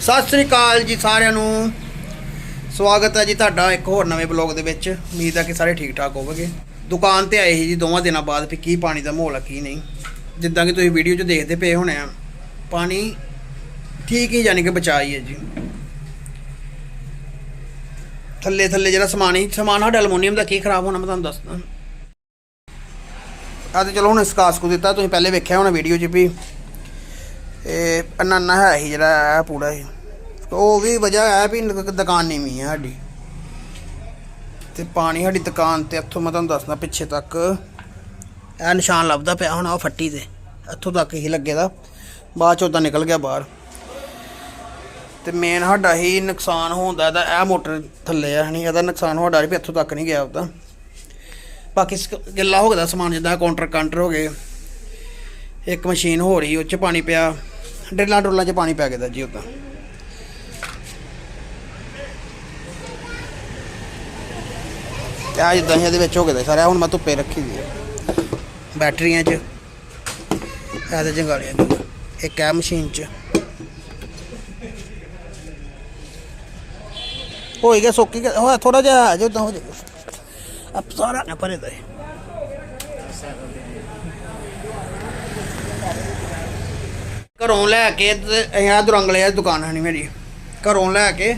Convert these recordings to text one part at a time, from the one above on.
ਸਤਿ ਸ੍ਰੀ ਅਕਾਲ ਜੀ ਸਾਰਿਆਂ ਨੂੰ। ਸਵਾਗਤ ਹੈ ਜੀ ਤੁਹਾਡਾ ਇੱਕ ਹੋਰ ਨਵੇਂ ਬਲੌਗ ਦੇ ਵਿੱਚ। ਉਮੀਦ ਹੈ ਕਿ ਸਾਰੇ ਠੀਕ ਠਾਕ ਹੋਵੋਗੇ। ਦੁਕਾਨ ਤੇ ਆਏ ਸੀ ਜੀ ਦੋਵਾਂ ਦਿਨਾਂ ਬਾਅਦ ਵੀ ਕੀ ਪਾਣੀ ਦਾ ਮਾਹੌਲ ਹੈ ਕੀ ਨਹੀਂ। ਜਿੱਦਾਂ ਕਿ ਤੁਸੀਂ ਵੀਡੀਓ 'ਚ ਦੇਖਦੇ ਪਏ ਹੋਣੇ ਆ, ਪਾਣੀ ਠੀਕ ਹੀ ਯਾਨੀ ਕਿ ਬਚਾ ਹੀ ਹੈ ਜੀ। ਥੱਲੇ ਥੱਲੇ ਜਿਹੜਾ ਸਮਾਨ ਹੀ ਸਮਾਨ ਸਾਡਾ ਐਲੂਮੀਨੀਅਮ ਦਾ ਕੀ ਖਰਾਬ ਹੋਣਾ ਮੈਂ ਤੁਹਾਨੂੰ ਦੱਸਦਾ। ਆ ਤੇ ਚਲੋ ਹੁਣ ਸਕਾਸ ਕੋ ਦਿੱਤਾ, ਤੁਸੀਂ ਪਹਿਲੇ ਵੇਖਿਆ ਹੋਣਾ ਵੀਡੀਓ 'ਚ ਵੀ। ਇਹ ਅਨਾਨਾ ਹੈ ਹੀ ਜਿਹੜਾ ਇਹ ਪੂਰਾ ਹੀ ਉਹ ਵੀ ਵਜ੍ਹਾ ਹੈ ਵੀ ਦੁਕਾਨ ਨੀਵੀਂ ਹੈ ਸਾਡੀ। ਤੇ ਪਾਣੀ ਸਾਡੀ ਦੁਕਾਨ ਤੇ, ਇੱਥੋਂ ਮੈਂ ਤੁਹਾਨੂੰ ਦੱਸਦਾ ਪਿੱਛੇ ਤੱਕ। ਇਹ ਨਿਸ਼ਾਨ ਲੱਭਦਾ ਪਿਆ ਹੁਣ ਉਹ ਫੱਟੀ ਤੇ। ਇੱਥੋਂ ਤੱਕ ਹੀ ਲੱਗੇ ਦਾ। ਬਾਅਦ ਚੋਂ ਤਾਂ ਨਿਕਲ ਗਿਆ ਬਾਹਰ। ਤੇ ਮੇਨ ਸਾਡਾ ਹੀ ਨੁਕਸਾਨ ਹੁੰਦਾ ਇਹਦਾ, ਇਹ ਮੋਟਰ ਥੱਲੇ ਆ ਨਹੀਂ ਇਹਦਾ ਨੁਕਸਾਨ ਸਾਡਾ ਵੀ ਇੱਥੋਂ ਤੱਕ ਨਹੀਂ ਗਿਆ ਉਹਦਾ ਬਾਕੀ ਸ- ਗਿੱਲਾ ਹੋ ਗਿਆ ਸਮਾਨ ਜਿੱਦਾਂ ਕਾਊਂਟਰ ਕਾਊਂਟਰ ਹੋ ਗਏ। ਇੱਕ ਮਸ਼ੀਨ ਹੋ ਰਹੀ ਉਹ ਚ ਪਾਣੀ ਪਿਆ। ਡਰਿਲਾਂ ਡਰੁੱਲਾਂ ਚ ਪਾਣੀ ਪੈ ਗਿਆ ਜੀ ਉਦਾਂ। ਆ ਜਿੱਦਾਂ ਹੀ ਇਹਦੇ ਵਿੱਚ ਹੋ ਗਿਆ ਦਾ ਸਾਰਾ ਹੁਣ ਮੈਂ ਧੁੱਪੇ ਰੱਖੀ ਦੀ ਬੈਟਰੀਆਂ ਚ ਇਹ ਤੇ ਜੰਗਾਲੀਆਂ ਇੱਕ ਹੈ ਮਸ਼ੀਨ ਚ। ਹੋਈ ਗਿਆ, ਸੁੱਕੀ ਹੋਇਆ ਥੋੜਾ ਜਿਹਾ ਜੋ ਉਦਾਂ ਹੋ ਜਾਏਗਾ ਅਬ ਸਾਰਾ ਨਾ ਭਰੇ ਦਾ ਘਰੋਂ ਲੈ ਕੇ ਇਹਾਂ ਦੁਰੰਗਲੇ ਦੀ ਦੁਕਾਨ ਹੈ ਨਹੀਂ ਮੇਰੀ। ਘਰੋਂ ਲੈ ਕੇ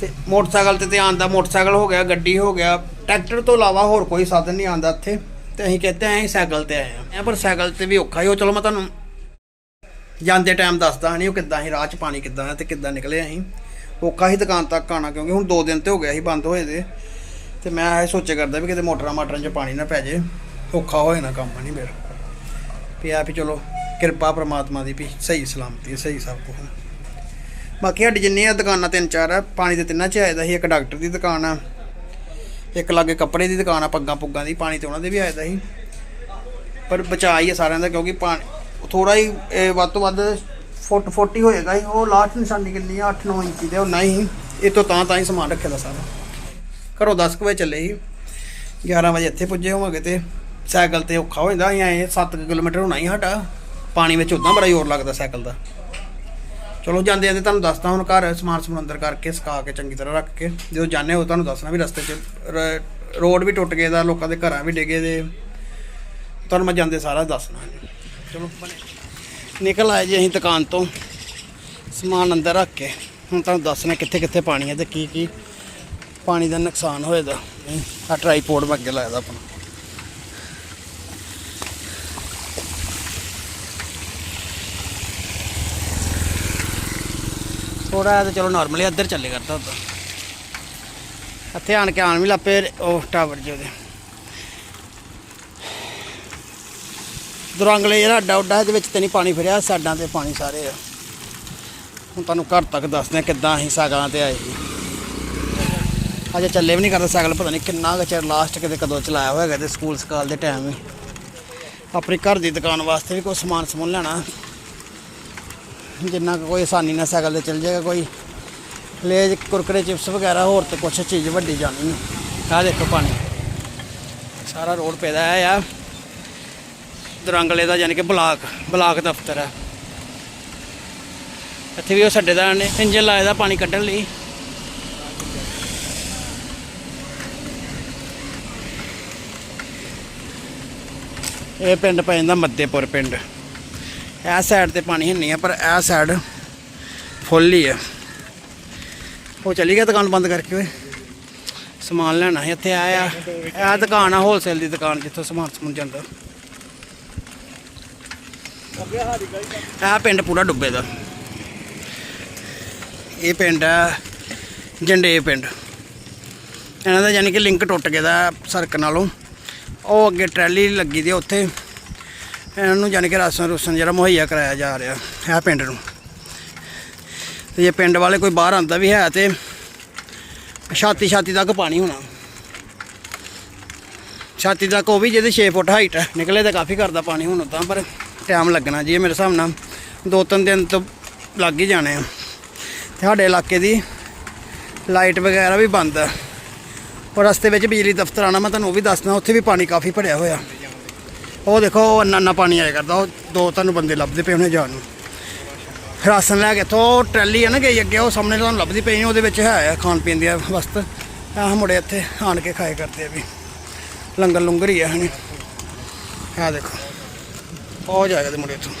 ਤੇ ਮੋਟਰਸਾਈਕਲ ਤੇ ਧਿਆਨ ਦਾ ਮੋਟਰਸਾਈਕਲ ਹੋ ਗਿਆ, ਗੱਡੀ ਹੋ ਗਿਆ, ਟਰੈਕਟਰ ਤੋਂ ਇਲਾਵਾ ਹੋਰ ਕੋਈ ਸਾਧਨ ਨਹੀਂ ਆਂਦਾ ਇੱਥੇ। ਤੇ ਅਸੀਂ ਕਹਿੰਦੇ ਆਂ ਸਾਈਕਲ ਤੇ ਆਏ ਆਂ ਪਰ ਸਾਈਕਲ ਤੇ ਵੀ ਔਖਾ ਹੀ ਹੋ ਚਲੋ ਮੈਂ ਤੁਹਾਨੂੰ ਜਾਂਦੇ ਟਾਈਮ ਦੱਸਦਾ ਨਹੀਂ ਉਹ ਕਿੱਦਾਂ ਅਸੀਂ ਰਾਹ 'ਚ ਪਾਣੀ ਕਿੱਦਾਂ ਤੇ ਕਿੱਦਾਂ ਨਿਕਲੇ ਅਸੀਂ। ਔਖਾ ਹੀ ਦੁਕਾਨ ਤੱਕ ਆਣਾ ਕਿਉਂਕਿ ਹੁਣ 2 ਦਿਨ ਤੇ ਹੋ ਗਿਆ ਸੀ ਬੰਦ ਹੋਏ ਦੇ। ਤੇ ਮੈਂ ਇਹ ਸੋਚਿਆ ਕਰਦਾ ਵੀ ਕਿਤੇ ਮੋਟਰਾਂ ਮਾਟਰਾਂ 'ਚ ਪਾਣੀ ਨਾ ਪੈ ਜੇ। ਔਖਾ ਹੋਏ ਨਾ ਕੰਮ ਨਹੀਂ ਮੇਰਾ। ਪਿਆ ਵੀ ਚਲੋ ਕਿਰਪਾ ਪ੍ਰਮਾਤਮਾ ਦੀ ਵੀ ਸਹੀ ਸਲਾਮਤੀ ਸਹੀ ਸਭ ਕੁਝ ਬਾਕੀ ਸਾਡੀ ਜਿੰਨੀਆਂ ਦੁਕਾਨਾਂ ਤਿੰਨ ਚਾਰ ਆ, ਪਾਣੀ ਦੇ ਤਿੰਨਾਂ 'ਚ ਆਇਦਾ ਸੀ, ਇੱਕ ਡਾਕਟਰ ਦੀ ਦੁਕਾਨ ਆ, ਇੱਕ ਲਾਗੇ ਕੱਪੜੇ ਦੀ ਦੁਕਾਨ ਆ, ਪੱਗਾਂ ਪੁੱਗਾਂ ਦੀ, ਪਾਣੀ ਤੇ ਉਹਨਾਂ ਦੇ ਵੀ ਆਇਦਾ ਸੀ। ਪਰ ਬਚਾ ਹੀ ਆ ਸਾਰਿਆਂ ਦਾ ਕਿਉਂਕਿ ਪਾਣੀ ਥੋੜਾ ਹੀ ਵੱਧ ਤੋਂ ਵੱਧ ਫੁੱਟ 40 ਹੋਏਗਾ ਹੀ ਉਹ ਲਾਸਟ ਨਿਸ਼ਾਨੀ ਕਿੰਨੀ ਆ 8-9 ਇੰਚੀ ਦੇ, ਉਹ ਨਹੀਂ ਇਹ ਤੋਂ ਤਾਂ ਤਾਂ ਹੀ ਸਮਾਨ ਰੱਖਿਆ ਦਾ ਸਾਰਾ। ਘਰੋਂ 10 ਕੁ ਵਜੇ ਚੱਲੇ ਸੀ। 11 ਵਜੇ ਇੱਥੇ ਪੁੱਜੇ ਹੋਵਾਂਗੇ ਤੇ ਸਾਈਕਲ ਤੇ ਔਖਾ ਹੋ ਜਾਂਦਾ ਅਸੀਂ ਆਏ 7 ਕਿਲੋਮੀਟਰ ਹੋਣਾ ਹੀ ਸਾਡਾ। ਪਾਣੀ ਵਿੱਚ ਉਦਾਂ ਬੜਾ ਜ਼ੋਰ ਲੱਗਦਾ ਸਾਈਕਲ ਦਾ। ਚਲੋ ਜਾਂਦੇ ਜਾਂਦੇ ਤੁਹਾਨੂੰ ਦੱਸਦਾ ਹੁਣ ਘਰ ਸਮਾਨ ਸਮੂਨ ਅੰਦਰ ਕਰਕੇ ਸੁਕਾ ਕੇ ਚੰਗੀ ਤਰ੍ਹਾਂ ਰੱਖ ਕੇ। ਜਦੋਂ ਜਾਂਦੇ ਹੋ ਤੁਹਾਨੂੰ ਦੱਸਣਾ ਵੀ ਰਸਤੇ 'ਚ ਰ- ਰੋਡ ਵੀ ਟੁੱਟ ਗਏ ਦਾ, ਲੋਕਾਂ ਦੇ ਘਰਾਂ ਵੀ ਡਿੱਗੇ ਦੇ। ਤੁਹਾਨੂੰ ਮੈਂ ਜਾਂਦੇ ਸਾਰਾ ਦੱਸਣਾ। ਚਲੋ ਨਿਕਲ ਆਏ ਜੀ ਅਸੀਂ ਦੁਕਾਨ ਤੋਂ। ਸਮਾਨ ਅੰਦਰ ਰੱਖ ਕੇ। ਹੁਣ ਤੁਹਾਨੂੰ ਦੱਸਣਾ ਕਿੱਥੇ ਕਿੱਥੇ ਪਾਣੀ ਹੈ ਤੇ ਕੀ ਕੀ ਪਾਣੀ ਦਾ ਨੁਕਸਾਨ ਹੋਏਦਾ ਆ ਟਰਾਈਪੋਡ ਮੈਂ ਅੱਗੇ ਲਾਇਆ ਦਾ ਆਪਣਾ। ਥੋੜਾ ਜਿਹਾ ਤਾਂ ਚਲੋ ਨਾਰਮਲੀ ਇੱਧਰ ਚੱਲੇ ਕਰਦਾ ਉਦਾਂ ਇੱਥੇ ਆਣ ਕੇ ਆਣ ਵੀ ਲੱਪੇ, ਉਹ ਟਾਵਰ ਜਿਹਦੇ ਦੁਰੰਗਲੇ ਜਿਹੜਾ ਅੱਡਾ ਉੱਡਾ, ਇਹਦੇ ਵਿੱਚ ਤੇ ਨਹੀਂ ਪਾਣੀ ਫਿਰਿਆ ਸਾਡਾਂ ਤੇ ਪਾਣੀ ਸਾਰੇ ਆ। ਹੁਣ ਤੁਹਾਨੂੰ ਘਰ ਤੱਕ ਦੱਸਦੇ ਆ ਕਿੱਦਾਂ ਅਸੀਂ ਸਾਈਕਲਾਂ ਤੇ ਆਏ ਸੀ। ਅਜੇ ਚੱਲੇ ਵੀ ਨਹੀਂ ਕਰਦਾ ਸਾਈਕਲ, ਪਤਾ ਨਹੀਂ ਕਿੰਨਾ ਕੁ ਚਿਰ ਲਾਸਟ ਕਿਤੇ ਕਦੋਂ ਚਲਾਇਆ ਹੋਏਗਾ ਤੇ ਸਕੂਲ, ਸਕਾਲ ਦੇ ਟਾਈਮ ਵੀ ਆਪਣੀ ਘਰ ਦੀ ਦੁਕਾਨ ਵਾਸਤੇ ਵੀ ਕੋਈ ਸਮਾਨ ਸਮੂਨ ਲੈਣਾ। ਜਿੰਨਾ ਕੁ ਕੋਈ ਆਸਾਨੀ ਨਾਲ ਸਾਈਕਲ ਤੇ ਚੱਲ ਜਾਏਗਾ, ਕੋਈ ਲੇਜ, ਕੁਰਕਰੇ, ਚਿਪਸ ਵਗੈਰਾ ਹੋਰ ਤੇ ਕੁਛ ਚੀਜ਼ ਵੱਡੀ ਜਾਣੀ ਨਹੀਂ। ਆਹ ਦੇਖੋ ਪਾਣੀ। ਸਾਰਾ ਰੋਡ ਪੈਦਾ ਆ। ਦਰੰਗਲੇ ਦਾ ਯਾਨੀ ਕਿ ਬਲਾਕ ਬਲਾਕ ਦਫ਼ਤਰ ਹੈ ਇੱਥੇ ਵੀ ਉਹ ਛੱਡੇਦਾਰ ਨੇ ਇੰਜਨ ਲਾਇਆ ਦਾ ਪਾਣੀ ਕੱਢਣ ਲਈ। ਇਹ ਪਿੰਡ ਪੈ ਜਾਂਦਾ ਮੱਦੇਪੁਰ ਪਿੰਡ। ਇਹ ਸਾਈਡ ਤੇ ਪਾਣੀ ਹੈ ਨਹੀਂ ਆ ਪਰ ਇਹ ਸਾਈਡ ਫੁੱਲ ਹੀ ਆ ਉਹ ਚਲੀ ਗਿਆ ਦੁਕਾਨ ਬੰਦ ਕਰਕੇ ਓਏ। ਸਮਾਨ ਲੈਣਾ ਸੀ ਇੱਥੇ ਆਇਆ। ਇਹ ਦੁਕਾਨ ਆ ਹੋਲਸੇਲ ਦੀ ਦੁਕਾਨ ਜਿੱਥੋਂ ਸਮਾਨ ਸਮੂਨ ਜਾਂਦਾ। ਇਹ ਪਿੰਡ ਪੂਰਾ ਡੁੱਬੇ ਦਾ। ਇਹ ਪਿੰਡ ਆ ਜੰਡੇ ਪਿੰਡ। ਇਹਨਾਂ ਦਾ ਯਾਨੀ ਕਿ ਲਿੰਕ ਟੁੱਟ ਗਿਆ ਦਾ ਸੜਕ ਨਾਲੋਂ। ਉਹ ਅੱਗੇ ਟਰੈਲੀ ਲੱਗੀ ਦੀ ਉੱਥੇ। ਇਹਨਾਂ ਨੂੰ ਯਾਨੀ ਕਿ ਰਾਸ਼ਨ ਰੂਸ਼ਨ ਜਿਹੜਾ ਮੁਹੱਈਆ ਕਰਾਇਆ ਜਾ ਰਿਹਾ ਹੈ ਪਿੰਡ ਨੂੰ। ਤੇ ਜੇ ਪਿੰਡ ਵਾਲੇ ਕੋਈ ਬਾਹਰ ਆਂਦਾ ਵੀ ਹੈ ਤੇ ਛਾਤੀ ਛਾਤੀ ਤੱਕ ਪਾਣੀ ਹੋਣਾ। ਛਾਤੀ ਤੱਕ ਉਹ ਵੀ ਜਿਹਦੇ 6 ਫੁੱਟ ਹਾਈਟ ਹੈ, ਨਿਕਲੇ ਤਾਂ ਕਾਫੀ ਕਰਦਾ ਪਾਣੀ ਹੁਣ ਤਾਂ, ਪਰ ਟਾਈਮ ਲੱਗਣਾ ਜੀ ਮੇਰੇ ਹਿਸਾਬ ਨਾਲ। ਦੋ ਤਿੰਨ ਦਿਨ ਤੋਂ ਲੱਗ ਹੀ ਜਾਣੇ ਆ। ਤੇ ਸਾਡੇ ਇਲਾਕੇ ਦੀ ਲਾਈਟ ਵਗੈਰਾ ਵੀ ਬੰਦ ਆ ਔਰ ਰਸਤੇ ਵਿੱਚ ਬਿਜਲੀ ਦਫ਼ਤਰ ਆਣਾ ਮੈਂ ਤੁਹਾਨੂੰ ਉਹ ਵੀ ਦੱਸਦਾ, ਉੱਥੇ ਵੀ ਪਾਣੀ ਕਾਫੀ ਭਰਿਆ ਹੋਇਆ। ਉਹ ਦੇਖੋ, ਉਹ ਅੰਨਾ ਅੰਨਾ ਪਾਣੀ ਆਇਆ ਕਰਦਾ, ਉਹ ਦੋ ਤੁਹਾਨੂੰ ਬੰਦੇ ਲੱਭਦੇ ਪਏ ਉਹਨੇ ਜਾਣ ਨੂੰ। ਰਾਸ਼ਨ ਲੈ ਕੇ ਤੋਂ ਟਰੈਲੀ ਆ ਨਾ ਗਈ ਅੱਗੇ, ਉਹ ਸਾਹਮਣੇ ਤੁਹਾਨੂੰ ਲੱਭਦੀ ਪਈ ਨੇ ਉਹਦੇ ਵਿੱਚ ਹੈ ਖਾਣ ਪੀਣ ਦੀਆਂ ਵਸਤ। ਆਹ ਮੁੰਡੇ ਇੱਥੇ ਆਣ ਕੇ ਖਾਏ ਕਰਦੇ ਆ ਵੀ। ਲੰਗਰ ਲੰਗਰ ਹੀ ਆ ਹਣੀ ਆ ਦੇਖੋ, ਉਹ ਜਾਏਗਾ ਤੇ ਮੁੰਡੇ ਇੱਥੋਂ।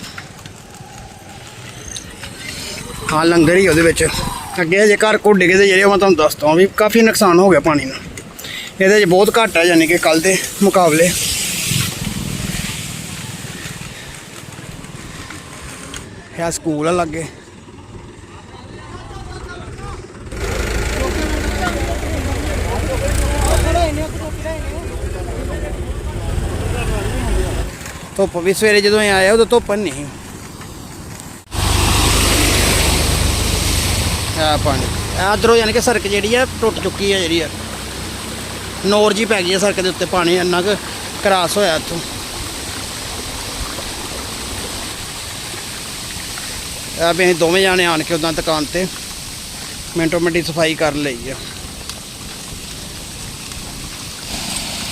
ਹਾਂ ਲੰਗਰ ਹੀ ਉਹਦੇ ਵਿੱਚ। ਅੱਗੇ ਜੇ ਘਰ ਘੁੱਡ ਗਏ ਤੇ ਜਿਹੜੇ ਉਹ ਮੈਂ ਤੁਹਾਨੂੰ ਦੱਸਦਾ ਵੀ ਕਾਫੀ ਨੁਕਸਾਨ ਹੋ ਗਿਆ ਪਾਣੀ ਨਾਲ। ਇਹਦੇ 'ਚ ਬਹੁਤ ਘੱਟ ਹੈ ਯਾਨੀ ਕਿ ਕੱਲ ਦੇ ਮੁਕਾਬਲੇ। ਇਹ ਸਕੂਲ ਆ ਲੱਗੇ। ਧੁੱਪ ਵੀ ਸਵੇਰੇ ਜਦੋਂ ਇਹ ਆਇਆ, ਉਦੋਂ ਧੁੱਪ ਨਹੀਂ ਆ ਪਾਣੀ। ਇਧਰੋਂ ਯਾਨੀ ਕਿ ਸੜਕ ਜਿਹੜੀ ਆ, ਟੁੱਟ ਚੁੱਕੀ ਆ ਜਿਹੜੀ ਆ। ਨੋਰ ਜੀ ਪੈ ਗਈ ਆ ਸੜਕ ਦੇ ਉੱਤੇ ਪਾਣੀ, ਇੰਨਾ ਕੁ ਕਰਾਸ ਹੋਇਆ ਇੱਥੋਂ। ਆ ਵੀ ਅਸੀਂ ਦੋਵੇਂ ਜਾਣੇ ਆਣ ਕੇ ਉਦਾਂ ਦੁਕਾਨ ਤੇ ਮਿੰਟੋ ਮਿੰਟੀ ਸਫ਼ਾਈ ਕਰ ਲਈ ਆ।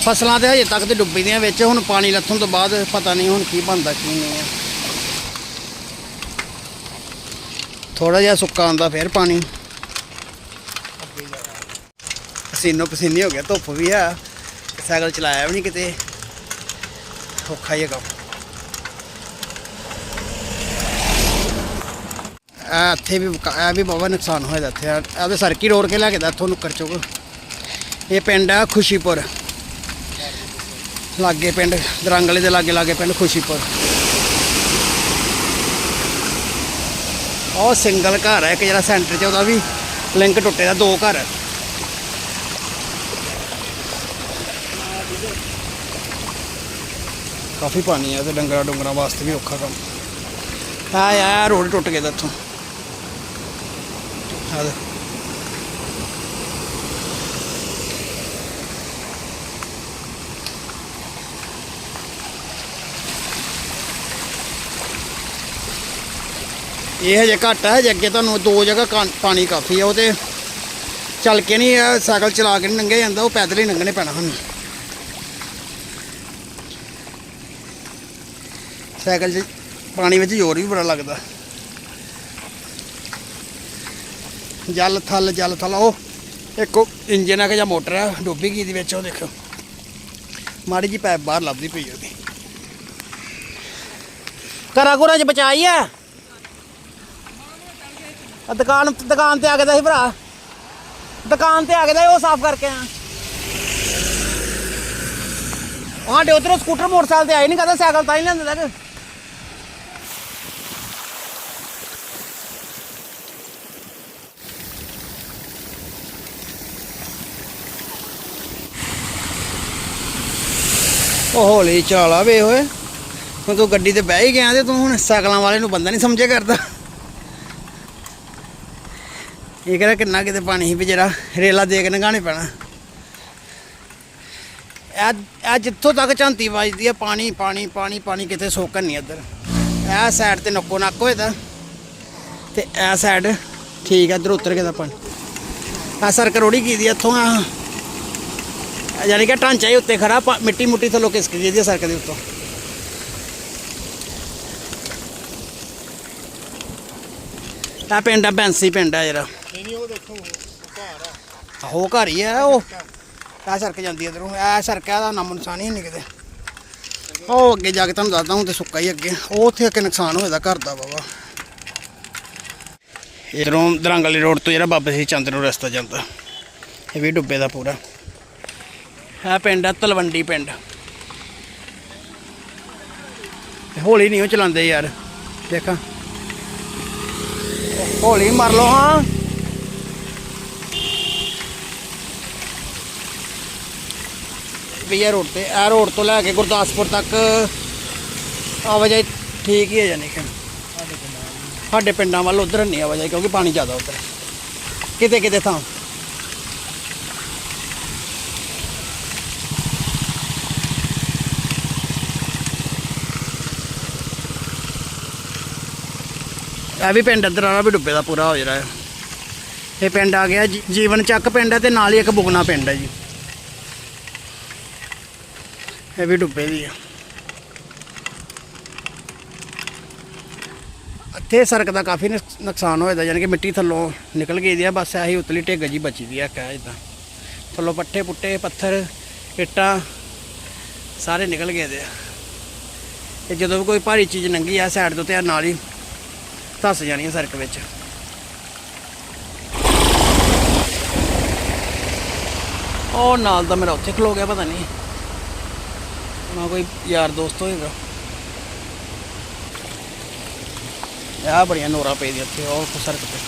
ਫਸਲਾਂ ਤੇ ਹਜੇ ਤੱਕ ਤੇ ਡੁੱਬੀ ਦੀਆਂ ਵਿੱਚ, ਹੁਣ ਪਾਣੀ ਲੱਥਣ ਤੋਂ ਬਾਅਦ ਪਤਾ ਨਹੀਂ ਹੁਣ ਕੀ ਬਣਦਾ, ਕੀ ਨਹੀਂ ਆ। ਥੋੜਾ ਜਿਹਾ ਸੁੱਕਾ ਆਉਂਦਾ ਫਿਰ ਪਾਣੀ। ਪਸੀਨੋ ਪਸੀਨੀ ਹੋ ਗਿਆ, ਧੁੱਪ ਵੀ ਆ। ਸਾਈਕਲ ਚਲਾਇਆ ਵੀ ਨਹੀਂ ਕਿਤੇ। ਔਖਾ ਹੀ ਹੈਗਾ ਇਹ ਇੱਥੇ ਵੀ ਇਹ ਵੀ ਬਹੁਤ ਨੁਕਸਾਨ ਹੋਇਆ ਇੱਥੇ। ਇਹਦੇ ਸਰਕੀ ਰੋੜ ਕੇ ਲੈ ਕੇ ਦਾ ਇੱਥੋਂ ਨੁੱਕਰ ਚੁੱਕ। ਇਹ ਪਿੰਡ ਆ ਖੁਸ਼ੀਪੁਰ। ਲਾਗੇ ਪਿੰਡ, ਦਰੰਗਲੇ ਦੇ ਲਾਗੇ ਲਾਗੇ ਪਿੰਡ ਖੁਸ਼ੀਪੁਰ। ਉਹ ਸਿੰਗਲ ਘਰ ਹੈ ਇੱਕ ਜਿਹੜਾ ਸੈਂਟਰ 'ਚ ਉਹਦਾ ਵੀ ਲਿੰਕ ਟੁੱਟੇ ਦਾ ਦੋ ਘਰ। ਹੈ ਕਾਫੀ ਪਾਣੀ ਹੈ ਤੇ ਡੰਗਰਾਂ ਡੁੰਗਰਾਂ ਵਾਸਤੇ ਵੀ ਔਖਾ ਕੰਮ। ਆ ਯਾਰ ਰੋਡ ਟੁੱਟ ਗਿਆ ਇੱਥੋਂ। ਆ ਦੇ ਇਹ ਹਜੇ ਘੱਟ ਹੈ ਹਜੇ ਅੱਗੇ ਤੁਹਾਨੂੰ ਦੋ ਜਗ੍ਹਾ ਪਾਣੀ ਕਾਫੀ ਆ, ਉਹ ਤੇ ਚੱਲ ਕੇ ਨਹੀਂ, ਇਹ ਸਾਈਕਲ ਚਲਾ ਕੇ ਨਹੀਂ ਲੰਘਿਆ ਜਾਂਦਾ, ਉਹ ਪੈਦਲ ਹੀ ਲੰਘਣੇ ਪੈਣਾ ਸਾਨੂੰ। ਸਾਈਕਲ 'ਚ ਪਾਣੀ ਵਿੱਚ ਜ਼ੋਰ ਵੀ ਬੜਾ ਲੱਗਦਾ। ਜਲ ਥਲ ਜਲ ਥਲ ਉਹ ਇੱਕ ਇੰਜਨ ਆ ਕਿ ਜਾਂ ਮੋਟਰ ਆ ਡੁੱਬੀ ਗਈ ਦੀ ਵਿੱਚ ਉਹ ਦੇਖੋ। ਮਾੜੀ ਜੀ ਪੈਪ ਬਾਹਰ ਲੱਭਦੀ ਪਈ ਉਹਦੀ। ਕਰਾ ਕੋਰਾ ਚ ਬਚਾਈ ਆ? ਆ ਦੁਕਾਨ ਦੁਕਾਨ ਤੇ ਆ ਕੇ ਸੀ ਭਰਾ। ਦੁਕਾਨ ਤੇ ਆ ਕੇ ਸੀ, ਉਹ ਸਾਫ਼ ਕਰਕੇ ਆ। ਉਹ ਸਾਡੇ ਉਧਰੋਂ ਸਕੂਟਰ ਮੋਟਰਸਾਈਕਲ ਤੇ ਆਏ ਨਹੀਂ ਕਹਦਾ ਸਾਈਕਲ ਤਾਂ ਹੀ ਲੈਂਦੇ ਤੱਕ ਉਹ ਹੌਲੀ ਚਾਲਾ ਵੇ ਓਏ। ਹੁਣ ਤੂੰ ਗੱਡੀ ਤੇ ਬਹਿ ਹੀ ਗਿਆ ਤੇ ਤੂੰ ਹੁਣ ਸਾਈਕਲਾਂ ਵਾਲੇ ਨੂੰ ਬੰਦਾ ਨਹੀਂ ਸਮਝਿਆ ਕਰਦਾ। ਇਹ ਕਹਿੰਦਾ ਕਿੰਨਾ ਕਿਤੇ ਪਾਣੀ ਸੀ ਵੀ ਜਿਹੜਾ ਰੇਲਾ ਦੇ ਕੇ ਨਗਾਣੇ ਪੈਣਾ। ਇਹ ਇਹ ਜਿੱਥੋਂ ਤੱਕ ਝਾਂਤੀ ਵੱਜਦੀ ਆ, ਪਾਣੀ ਪਾਣੀ ਪਾਣੀ ਪਾਣੀ ਕਿਤੇ ਸੋਕਣ ਨਹੀਂ ਇੱਧਰ। ਇਹ ਸਾਈਡ ਤੇ ਨੱਕੋ ਨੱਕ ਹੋਏ ਤਾਂ। ਤੇ ਇਹ ਸਾਈਡ ਠੀਕ ਆ, ਇੱਧਰ ਉਤਰ ਕੇ ਦਾ ਪਾਣੀ। ਆ ਸਰ ਕਰੋੜੀ ਕੀ ਦੀ ਇੱਥੋਂ ਆ। ਯਾਨੀ ਕਿ ਢਾਂਚਾ ਹੀ ਉੱਤੇ ਖੜਾ ਪਾ- ਮਿੱਟੀ ਮੁੱਟੀ ਥੱਲੋਂ ਕਿਸਕ ਗਈ ਦੀ ਸੜਕ ਦੇ ਉੱਤੋਂ। ਆ ਪਿੰਡ ਆ ਬੈਂਸੀ ਪਿੰਡ ਆ ਜਿਹੜਾ। ਨਹੀਂ ਨਹੀਂ ਉਹ ਦੇਖੋ ਉਹ ਘਰ ਆ। ਆਹੋ ਘਰ ਹੀ ਆ ਉਹ। ਆ ਸੜਕ ਜਾਂਦੀ ਇਧਰੋਂ। ਆ ਸੜਕ ਆ ਦਾ ਨਾਮ ਨਿਸ਼ਾਨ ਹੀ ਨਹੀਂ ਕਿਤੇ। ਉਹ ਅੱਗੇ ਜਾ ਕੇ ਤੁਹਾਨੂੰ ਦੱਸਦਾ ਹੁਣ ਤੇ ਸੁੱਕਾ ਹੀ ਅੱਗੇ। ਉਹ ਉੱਥੇ ਅੱਗੇ ਨੁਕਸਾਨ ਹੋਇਆ ਦਾ ਘਰ ਦਾ ਬਾਬਾ ਇਧਰੋਂ ਦਰੰਗਲੀ ਰੋਡ ਤੋਂ ਜਿਹੜਾ ਬਾਬੇ ਸੀ ਚੰਦ ਨੂੰ ਰਸਤਾ ਜਾਂਦਾ। ਇਹ ਵੀ ਡੁੱਬੇ ਦਾ ਪੂਰਾ। ਇਹ ਪਿੰਡ ਆ, ਤਲਵੰਡੀ ਪਿੰਡ। ਹੌਲੀ ਨਹੀਂ ਉਹ ਚਲਾਉਂਦੇ ਯਾਰ, ਦੇਖਾਂ। ਹੌਲੀ ਮਾਰ ਲਓ ਹਾਂ। ਪਈਆ ਰੋਡ ਤੇ ਇਹ ਰੋਡ ਤੋਂ ਲੈ ਕੇ ਗੁਰਦਾਸਪੁਰ ਤੱਕ ਆਵਾਜਾਈ ਠੀਕ ਹੀ ਹੈ ਜਾਨੀ ਕਿ। ਸਾਡੇ ਪਿੰਡਾਂ ਵੱਲ ਉਧਰ ਨਹੀਂ ਆਵਾਜਾਈ, ਕਿਉਂਕਿ ਪਾਣੀ ਜ਼ਿਆਦਾ ਉਧਰ। ਕਿਤੇ ਕਿਤੇ ਥਾਂ। ਇਹ ਵੀ ਪਿੰਡ ਇੱਧਰ ਵਾਲਾ ਵੀ ਡੁੱਬੇ ਦਾ ਪੂਰਾ ਹੋ ਜਿਹੜਾ ਹੈ ਇਹ ਪਿੰਡ ਆ ਗਿਆ, ਜੀ- ਜੀਵਨ ਚੱਕ ਪਿੰਡ ਹੈ ਤੇ ਨਾਲ ਹੀ ਇੱਕ ਬੁਗਨਾ ਪਿੰਡ ਹੈ ਜੀ। ਇਹ ਵੀ ਡੁੱਬੇ ਵੀ ਆ। ਇੱਥੇ ਸੜਕ ਦਾ ਕਾਫੀ ਨੁਕਸ- ਨੁਕਸਾਨ ਹੋਇਆ ਦਾ, ਯਾਨੀ ਕਿ ਮਿੱਟੀ ਥੱਲੋਂ ਨਿਕਲ ਗਈ ਦੀ ਆ, ਬਸ ਇਹੀ ਉਤਲੀ ਢਿੱਗ ਜੀ ਬਚੀ ਦੀ ਆ ਕਹਿ ਇਦਾਂ ਥੱਲੋਂ ਪੱਠੇ ਪੁੱਟੇ, ਪੱਥਰ, ਇੱਟਾਂ, ਸਾਰੇ ਨਿਕਲ ਗਏ ਦੇ ਆ। ਤੇ ਜਦੋਂ ਵੀ ਕੋਈ ਭਾਰੀ ਚੀਜ਼ ਨੰਗੀ ਆ ਸਾਈਡ ਤੋਂ ਤੇ ਨਾਲ ਹੀ ਧੱਸ ਜਾਣੀਆਂ ਸੜਕ ਵਿੱਚ ਉਹ ਨਾਲ ਦਾ ਮੇਰਾ ਉੱਥੇ ਖਲੋ ਗਿਆ ਪਤਾ ਨਹੀਂ ਨਾ ਕੋਈ ਯਾਰ ਦੋਸਤ ਹੋਏਗਾ ਆ ਬੜੀਆਂ ਨੋਰਾ ਪਈ ਦੀ ਇੱਥੇ ਉਹ ਸੜਕ ਤੇ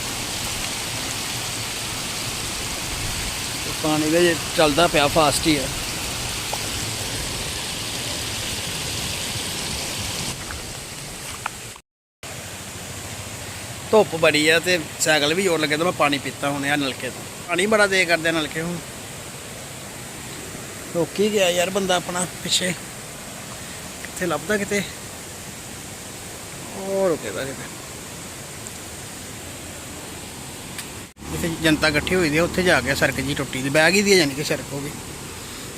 ਤੇ ਪਾਣੀ ਦੇ ਚੱਲਦਾ ਪਿਆ ਫਾਸਟ ਹੀ ਆ ਧੁੱਪ ਬੜੀ ਆ ਤੇ ਸਾਈਕਲ ਵੀ ਜ਼ੋਰ ਲੱਗੇ ਤਾਂ ਮੈਂ ਪਾਣੀ ਪੀਤਾ ਹੁਣ ਆ ਨਲਕੇ ਤੋਂ। ਪਾਣੀ ਬੜਾ ਦੇ ਕਰਦੇ ਆ ਨਲਕੇ ਹੁਣ। ਰੋਕੀ ਗਿਆ ਯਾਰ ਬੰਦਾ ਆਪਣਾ ਪਿੱਛੇ। ਕਿੱਥੇ ਲੱਭਦਾ ਕਿਤੇ? ਉਹ ਰੁਕੇਦਾ ਕਿਤੇ। ਜਿੱਥੇ ਜਨਤਾ ਇਕੱਠੀ ਹੋਈ ਦੀ ਉੱਥੇ ਜਾ ਕੇ ਸਰਕ ਜੀ ਟੁੱਟੀ ਦੀ। ਬਹਿ ਗਈ ਦੀ ਆ ਕਿ ਸਰਕ ਹੋ ਗਈ।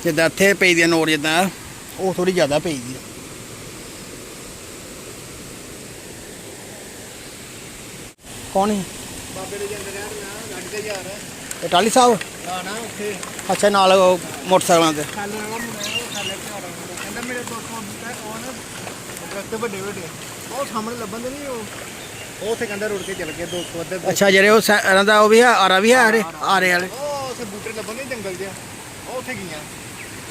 ਜਿੱਦਾਂ ਇੱਥੇ ਪਈ ਦੀ ਨੋਰ ਜਿੱਦਾਂ, ਉਹ ਥੋੜੀ ਜ਼ਿਆਦਾ ਪਈ ਦੀ ਕੌਣ ਹੈ? ਬਾਬੇ ਦੇ ਜੰਦਰ ਯਾਰ ਨਾ ਗੱਡ ਤੇ ਜਾ ਰਿਹਾ ਇਹ ਟਾਲੀ ਸਾਹਿਬ? ਨਾ ਨਾ ਉੱਥੇ। ਅੱਛਾ ਨਾਲ ਉਹ ਮੋਟਰਸਾਈਕਲਾਂ ਤੇ। ਖਾਲੇ ਵਾਲਾ ਮੁੰਡਾ ਉਹ ਖਾਲੇ ਤੇ ਆ ਰਿਹਾ ਕਹਿੰਦਾ ਮੇਰੇ ਦੋਸਤ ਨੂੰ ਦਿੱਤਾ ਕੌਣ ਦਰਖਤ ਵੱਡੇ ਵੱਡੇ ਉਹ ਸਾਹਮਣੇ ਲੱਭਣ ਦੇ ਨਹੀਂ ਉਹ ਉਹ ਉੱਥੇ ਕਹਿੰਦਾ ਰੁੜ ਕੇ ਚੱਲ ਗਏ ਦੋਸਤ ਵੱਧੇ ਅੱਛਾ ਜਿਹੜੇ ਉਹ ਸੈ- ਇਹਨਾਂ ਦਾ ਉਹ ਵੀ ਹੈ ਆਰਾ ਵੀ ਹੈ ਆਰੇ। ਆਰੇ ਵਾਲੇ? ਉਹ ਉੱਥੇ ਬੂਟੇ ਲੱਭਣ ਦੇ ਜੰਗਲ ਜਿਹਾ ਉਹ ਉੱਥੇ ਗਈਆਂ।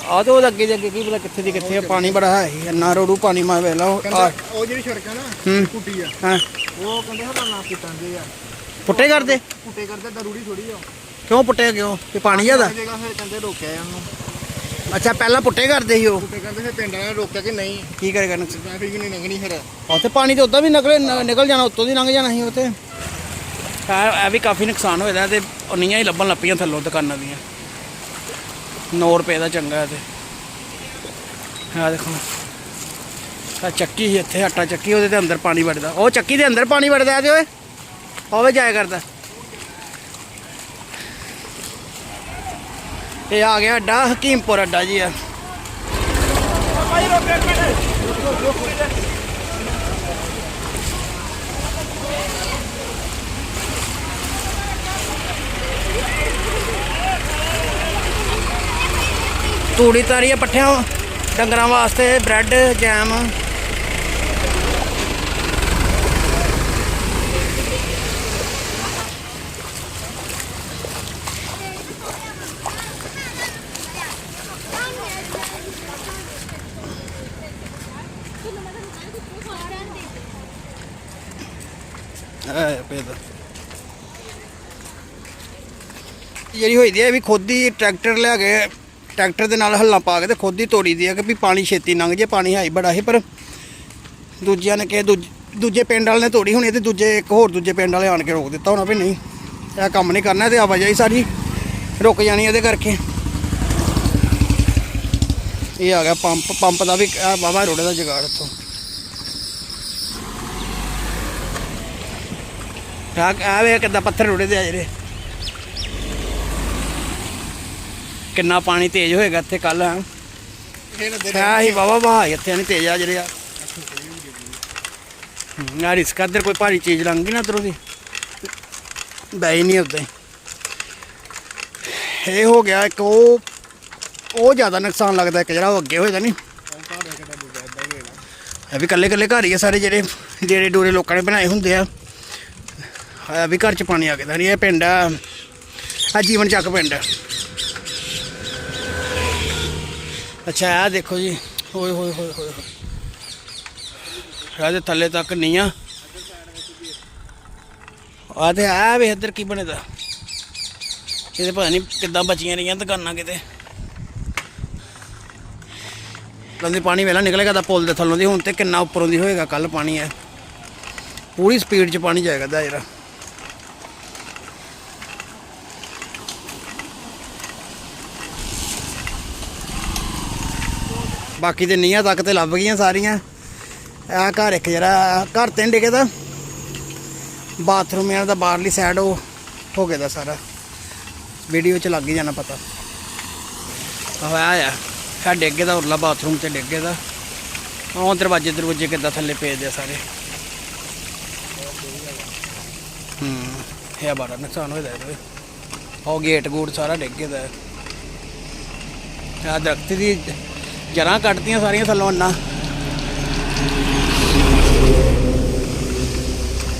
ਆ ਤੇ ਉਹ ਅੱਗੇ ਦੇ ਅੱਗੇ ਕੀ ਪਤਾ ਕਿੱਥੇ ਦੀ ਕਿੱਥੇ ਆ ਪਾਣੀ ਬੜਾ ਹੈ ਹੀ ਇੰਨਾ ਰੋੜੂ ਪਾਣੀ ਮਾ ਵੇਲਾ ਉਹ ਕਹਿੰਦਾ ਆ- ਉਹ ਜਿਹੜੀ ਸੜਕ ਆ ਨਾ ਹੂੰ। ਕੁੱਟੀ ਆ। ਹਾਂ। ਉਹ ਕਹਿੰਦੇ ਹਲਾ ਨਾ ਪਿੱਟਾਂਦੇ ਆ। ਪੁੱਟੇ ਕਰਦੇ? ਕੁੱਟੇ ਕਰਦੇ ਦਰੂੜੀ ਥੋੜੀ ਆ। ਕਿਉਂ ਪੁੱਟੇ ਕਿਉਂ? ਕਿ ਪਾਣੀ ਜ਼ਿਆਦਾ ਜਗ੍ਹਾ ਫਿਰ ਕਹਿੰਦੇ ਰੋਕਿਆ ਉਹਨੂੰ। ਅੱਛਾ ਪਹਿਲਾਂ ਪੁੱਟੇ ਕਰਦੇ ਸੀ ਉਹ? ਕੁੱਟੇ ਕਹਿੰਦੇ ਫਿਰ ਪਿੰਡ ਵਾਲਿਆਂ ਨੇ ਰੋਕਿਆ ਕਿ ਨਹੀਂ। ਕੀ ਕਰੇ ਕਰਨ? ਟ੍ਰੈਫਿਕ ਨਹੀਂ ਲੰਘਣੀ ਫਿਰ। ਉੱਥੇ ਪਾਣੀ ਤੇ ਉਦਾਂ ਵੀ ਨਿਕਲੇ ਨ- ਨਿਕਲ ਜਾਣਾ ਉੱਤੋਂ ਦੀ ਲੰਘ ਜਾਣਾ ਸੀ ਉੱਥੇ ਇਹ ਵੀ ਕਾਫੀ ਨੁਕਸਾਨ ਹੋਇਆ ਦਾ ਤੇ ਉਨੀਆਂ ਹੀ ਲੱਭਣ ਲੱਪੀਆਂ ਥੱਲੋਂ ਦੁਕਾਨਾਂ ਦੀਆਂ। 9 ਰੁਪਏ ਦਾ ਚੰਗਾ ਹੈ ਤੇ। ਆ ਦੇਖੋ ਆ ਚੱਕੀ ਸੀ ਇੱਥੇ, ਆਟਾ ਚੱਕੀ, ਉਹਦੇ ਤੇ ਅੰਦਰ ਪਾਣੀ ਵੜਦਾ। ਉਹ ਚੱਕੀ ਦੇ ਅੰਦਰ ਪਾਣੀ ਵੜਦਾ ਤੇ ਓਏ। ਹੋਵੇ ਜਾਇਆ ਕਰਦਾ। ਇਹ ਆ ਗਿਆ ਅੱਡਾ, ਹਕੀਮਪੁਰ ਅੱਡਾ ਜੀ ਆ। ਤੂੜੀ ਤਾਰੀ ਆ ਪੱਠਿਆਂ ਡੰਗਰਾਂ ਵਾਸਤੇ, ਬ੍ਰੈਡ, ਜੈਮ। ਐ ਪੇਦਾ ਜਿਹੜੀ ਹੋਈ ਦੀ ਹੈ ਵੀ ਖੁਦ ਹੀ ਟਰੈਕਟਰ ਲਿਆ ਕੇ ਟਰੈਕਟਰ ਦੇ ਨਾਲ ਹੱਲਾਂ ਪਾ ਕੇ ਤੇ ਖੁਦ ਹੀ ਤੋੜੀ ਦੀ ਹੈ ਕਿ ਵੀ ਪਾਣੀ ਛੇਤੀ ਲੰਘ ਜੇ, ਪਾਣੀ ਹਾਈ ਬੜਾ ਸੀ, ਪਰ ਦੂਜਿਆਂ ਨੇ ਕਿ ਦੂਜੇ ਪਿੰਡ ਵਾਲੇ ਨੇ ਤੋੜੀ ਹੋਣੀ ਤੇ ਦੂਜੇ ਇੱਕ ਹੋਰ ਦੂਜੇ ਪਿੰਡ ਵਾਲੇ ਆਣ ਕੇ ਰੋਕ ਦਿੱਤਾ ਹੋਣਾ ਵੀ ਨਹੀਂ, ਇਹ ਕੰਮ ਨਹੀਂ ਕਰਨਾ, ਤੇ ਆਵਾਜਾਈ ਸਾਰੀ ਰੁਕ ਜਾਣੀ ਇਹਦੇ ਕਰਕੇ। ਇਹ ਆ ਗਿਆ ਪੰਪ ਪੰਪ ਦਾ ਵੀ ਬਾਬਾ ਰੋੜੇ ਦਾ ਜਗਾੜ ਇੱਥੋਂ। ਆ ਆ ਵੇ ਕਿੱਦਾਂ ਪੱਥਰ ਰੁੜੇ ਦੇ ਆ ਜਿਹੜੇ। ਕਿੰਨਾ ਪਾਣੀ ਤੇਜ਼ ਹੋਏਗਾ ਇੱਥੇ ਕੱਲ ਨਦੇ ਆ ਹੀ ਵਾਵਾ ਵਾਹ ਇੱਥੇ ਨਹੀਂ ਤੇਜ਼ ਆ ਜਿਹੜੇ ਆ। ਨਾ ਰਿਸਕ ਇੱਧਰ ਕੋਈ ਭਾਰੀ ਚੀਜ਼ ਲੰਘ ਗਈ ਨਾ ਇੱਧਰੋਂ ਦੀ। ਬੈ ਹੀ ਨਹੀਂ ਉੱਤੇ ਇਹ ਹੋ ਗਿਆ ਇੱਕ ਉਹ ਉਹ ਜ਼ਿਆਦਾ ਨੁਕਸਾਨ ਲੱਗਦਾ ਇੱਕ ਜਿਹੜਾ ਉਹ ਅੱਗੇ ਹੋਏਗਾ ਨਹੀਂ ਇਹ ਵੀ ਕੱਲੇ ਕੱਲੇ ਘਰ ਹੀ ਆ ਸਾਰੇ ਜਿਹੜੇ ਜਿਹੜੇ ਡੋਰੇ ਲੋਕਾਂ ਨੇ ਬਣਾਏ ਹੁੰਦੇ ਆ। ਆ ਵੀ ਘਰ ਚ ਪਾਣੀ ਆ ਗਿਆ ਨਹੀਂ ਇਹ ਪਿੰਡ ਆ ਆ ਜੀਵਨ ਚੱਕ ਪਿੰਡ ਆ। ਅੱਛਾ ਆ ਦੇਖੋ ਜੀ। ਹੋਏ ਹੋਏ ਹੋਏ ਹੋਏ ਰਾਜੇ ਥੱਲੇ ਤੱਕ ਨਹੀਂ ਆ। ਆ ਤੇ ਆ ਵੇ ਇੱਧਰ ਕੀ ਬਣੇਦਾ ਇਹਦੇ ਪਤਾ ਨਹੀਂ ਕਿੱਦਾਂ ਬਚੀਆਂ ਰਹੀਆਂ ਦੁਕਾਨਾਂ ਕਿਤੇ। ਲੰਦੇ ਪਾਣੀ ਵੇਲਾ ਨਿਕਲੇਗਾ ਤਾਂ ਪੁਲ ਦੇ ਥੱਲੋਂ ਦੀ। ਹੁਣ ਤੇ ਕਿੰਨਾ ਉੱਪਰੋਂ ਦੀ ਹੋਏਗਾ ਕੱਲ ਪਾਣੀ ਹੈ। ਪੂਰੀ ਸਪੀਡ 'ਚ ਪਾਣੀ ਜਾਏਗਾ ਦਾਇਰਾ ਬਾਕੀ ਤੇ ਨੀਹਾਂ ਤੱਕ ਤੇ ਲੱਭ ਗਈਆਂ ਸਾਰੀਆਂ। ਆ ਘਰ ਇੱਕ ਜਿਹੜਾ ਘਰ ਤੇ ਡਿੱਗੇ ਦਾ ਬਾਥਰੂਮ ਇਹਨਾਂ ਦਾ ਬਾਹਰਲੀ ਸਾਈਡ ਉਹ ਹੋ ਗਿਆ ਦਾ ਸਾਰਾ। ਵੀਡੀਓ ਚ ਲੱਗ ਹੀ ਜਾਣਾ ਪਤਾ। ਆਹ ਆ ਆ ਡਿੱਗੇ ਦਾ, ਉਰਲਾ ਬਾਥਰੂਮ ਤੇ ਡਿੱਗੇ ਦਾ। ਉਹ ਦਰਵਾਜ਼ੇ ਦਰਵਾਜ਼ੇ ਕਿੱਦਾਂ ਥੱਲੇ ਪਏ ਦੇ ਆ ਸਾਰੇ। ਹੂੰ, ਇਹ ਬੜਾ ਨੁਕਸਾਨ ਹੋਇਆ ਇਹਦੇ ਉਹ ਗੇਟ ਗੂਟ ਸਾਰਾ ਡਿੱਗੇ ਦਾ। ਆ ਦਰਖਤ ਦੀ ਜਰਾਂ ਕੱਟਦੀਆਂ ਸਾਰੀਆਂ ਥੱਲੋਂ ਅੰਨਾ।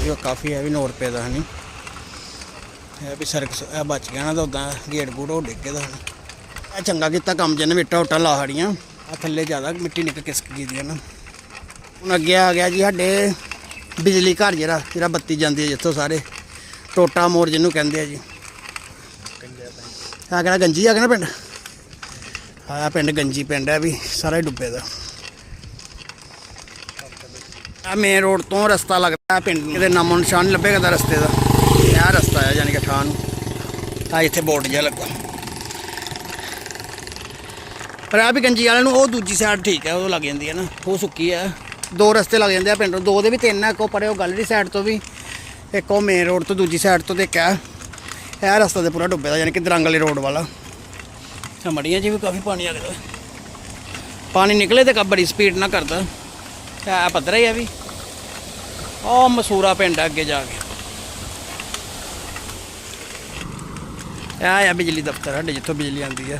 ਇਹ ਕਾਫੀ ਹੈ ਵੀ 9 ਰੁਪਏ ਦਾ ਹਨੀ। ਇਹ ਵੀ ਸਰਕ ਇਹ ਬਚ ਗਿਆ ਨਾ ਤਾਂ ਉਦਾਂ ਗੇਟ ਗੂੜ ਉਹ ਡਿੱਗ ਗਿਆ ਦਾ ਇਹ ਚੰਗਾ ਕੀਤਾ ਕੰਮ ਜਨ ਮਿੱਟਾ ਉਟਾ ਲਾ ਹੜੀਆਂ। ਆ ਥੱਲੇ ਜ਼ਿਆਦਾ ਮਿੱਟੀ ਨਿਕਲ ਕਿਸਕ ਗਈ ਦੀ ਨਾ। ਹੁਣ ਅੱਗੇ ਆ ਗਿਆ ਜੀ ਸਾਡੇ ਬਿਜਲੀ ਘਰ ਜਿਹੜਾ ਜਿਹੜਾ ਬੱਤੀ ਜਾਂਦੀ ਹੈ ਜਿੱਥੋਂ ਸਾਰੇ। ਟੋਟਾ ਮੋਰ ਜਿਹਨੂੰ ਕਹਿੰਦੇ ਆ ਜੀ। ਆ ਕਿਹੜਾ ਗੰਜੀ ਆ ਗਿਆ ਨਾ ਪਿੰਡ? ਆ ਪਿੰਡ ਗੰਜੀ ਪਿੰਡ ਹੈ ਵੀ, ਸਾਰਾ ਹੀ ਡੁੱਬੇ ਦਾ। ਆ ਮੇਨ ਰੋਡ ਤੋਂ ਰਸਤਾ ਲੱਗਦਾ ਪਿੰਡ ਨੂੰ। ਕਿਤੇ ਨਾਮੋ ਨਿਸ਼ਾਨ ਨਹੀਂ ਲੱਭੇਗਾ ਦਾ ਰਸਤੇ ਦਾ। ਇਹ ਰਸਤਾ ਹੈ ਯਾਨੀ ਕਿ ਠਾਣ ਨੂੰ। ਆ ਇੱਥੇ ਬੋਰਡ ਜਿਹਾ ਲੱਗਾ। ਪਰ ਆ ਵੀ ਗੰਜੀ ਵਾਲਿਆਂ ਨੂੰ, ਉਹ ਦੂਜੀ ਸਾਈਡ ਠੀਕ ਹੈ ਉਹ ਲੱਗ ਜਾਂਦੀ ਹੈ ਨਾ। ਉਹ ਸੁੱਕੀ ਹੈ ਦੋ ਰਸਤੇ ਲੱਗ ਜਾਂਦੇ ਆ ਪਿੰਡ ਦੋ ਦੇ ਵੀ ਤਿੰਨ ਆ, ਇੱਕੋ ਪਰੇ, ਉਹ ਗੈਲਰੀ ਸਾਈਡ ਤੋਂ ਵੀ, ਇੱਕ ਉਹ ਮੇਨ ਰੋਡ ਤੋਂ ਦੂਜੀ ਸਾਈਡ ਤੋਂ ਤੇ ਇੱਕ ਹੈ ਇਹ ਰਸਤਾ ਤੇ ਪੂਰਾ ਡੁੱਬੇ ਦਾ, ਯਾਨੀ ਕਿ ਦਰੰਗਲੇ ਰੋਡ ਵਾਲਾ। ਆ ਮੜੀਆਂ 'ਚ ਵੀ ਕਾਫੀ ਪਾਣੀ ਆ ਗਿਆ ਪਾਣੀ ਨਿਕਲੇ ਤੇ ਕਾ ਬੜੀ ਸਪੀਡ ਨਾਲ ਕਰਦਾ। ਆ ਪੱਧਰਾ ਹੀ ਆ ਵੀ। ਉਹ ਮਸੂਰਾ ਪਿੰਡ ਅੱਗੇ ਜਾ ਕੇ। ਆ ਆ ਬਿਜਲੀ ਦਫ਼ਤਰ ਸਾਡੇ ਜਿੱਥੋਂ ਬਿਜਲੀ ਆਉਂਦੀ ਆ।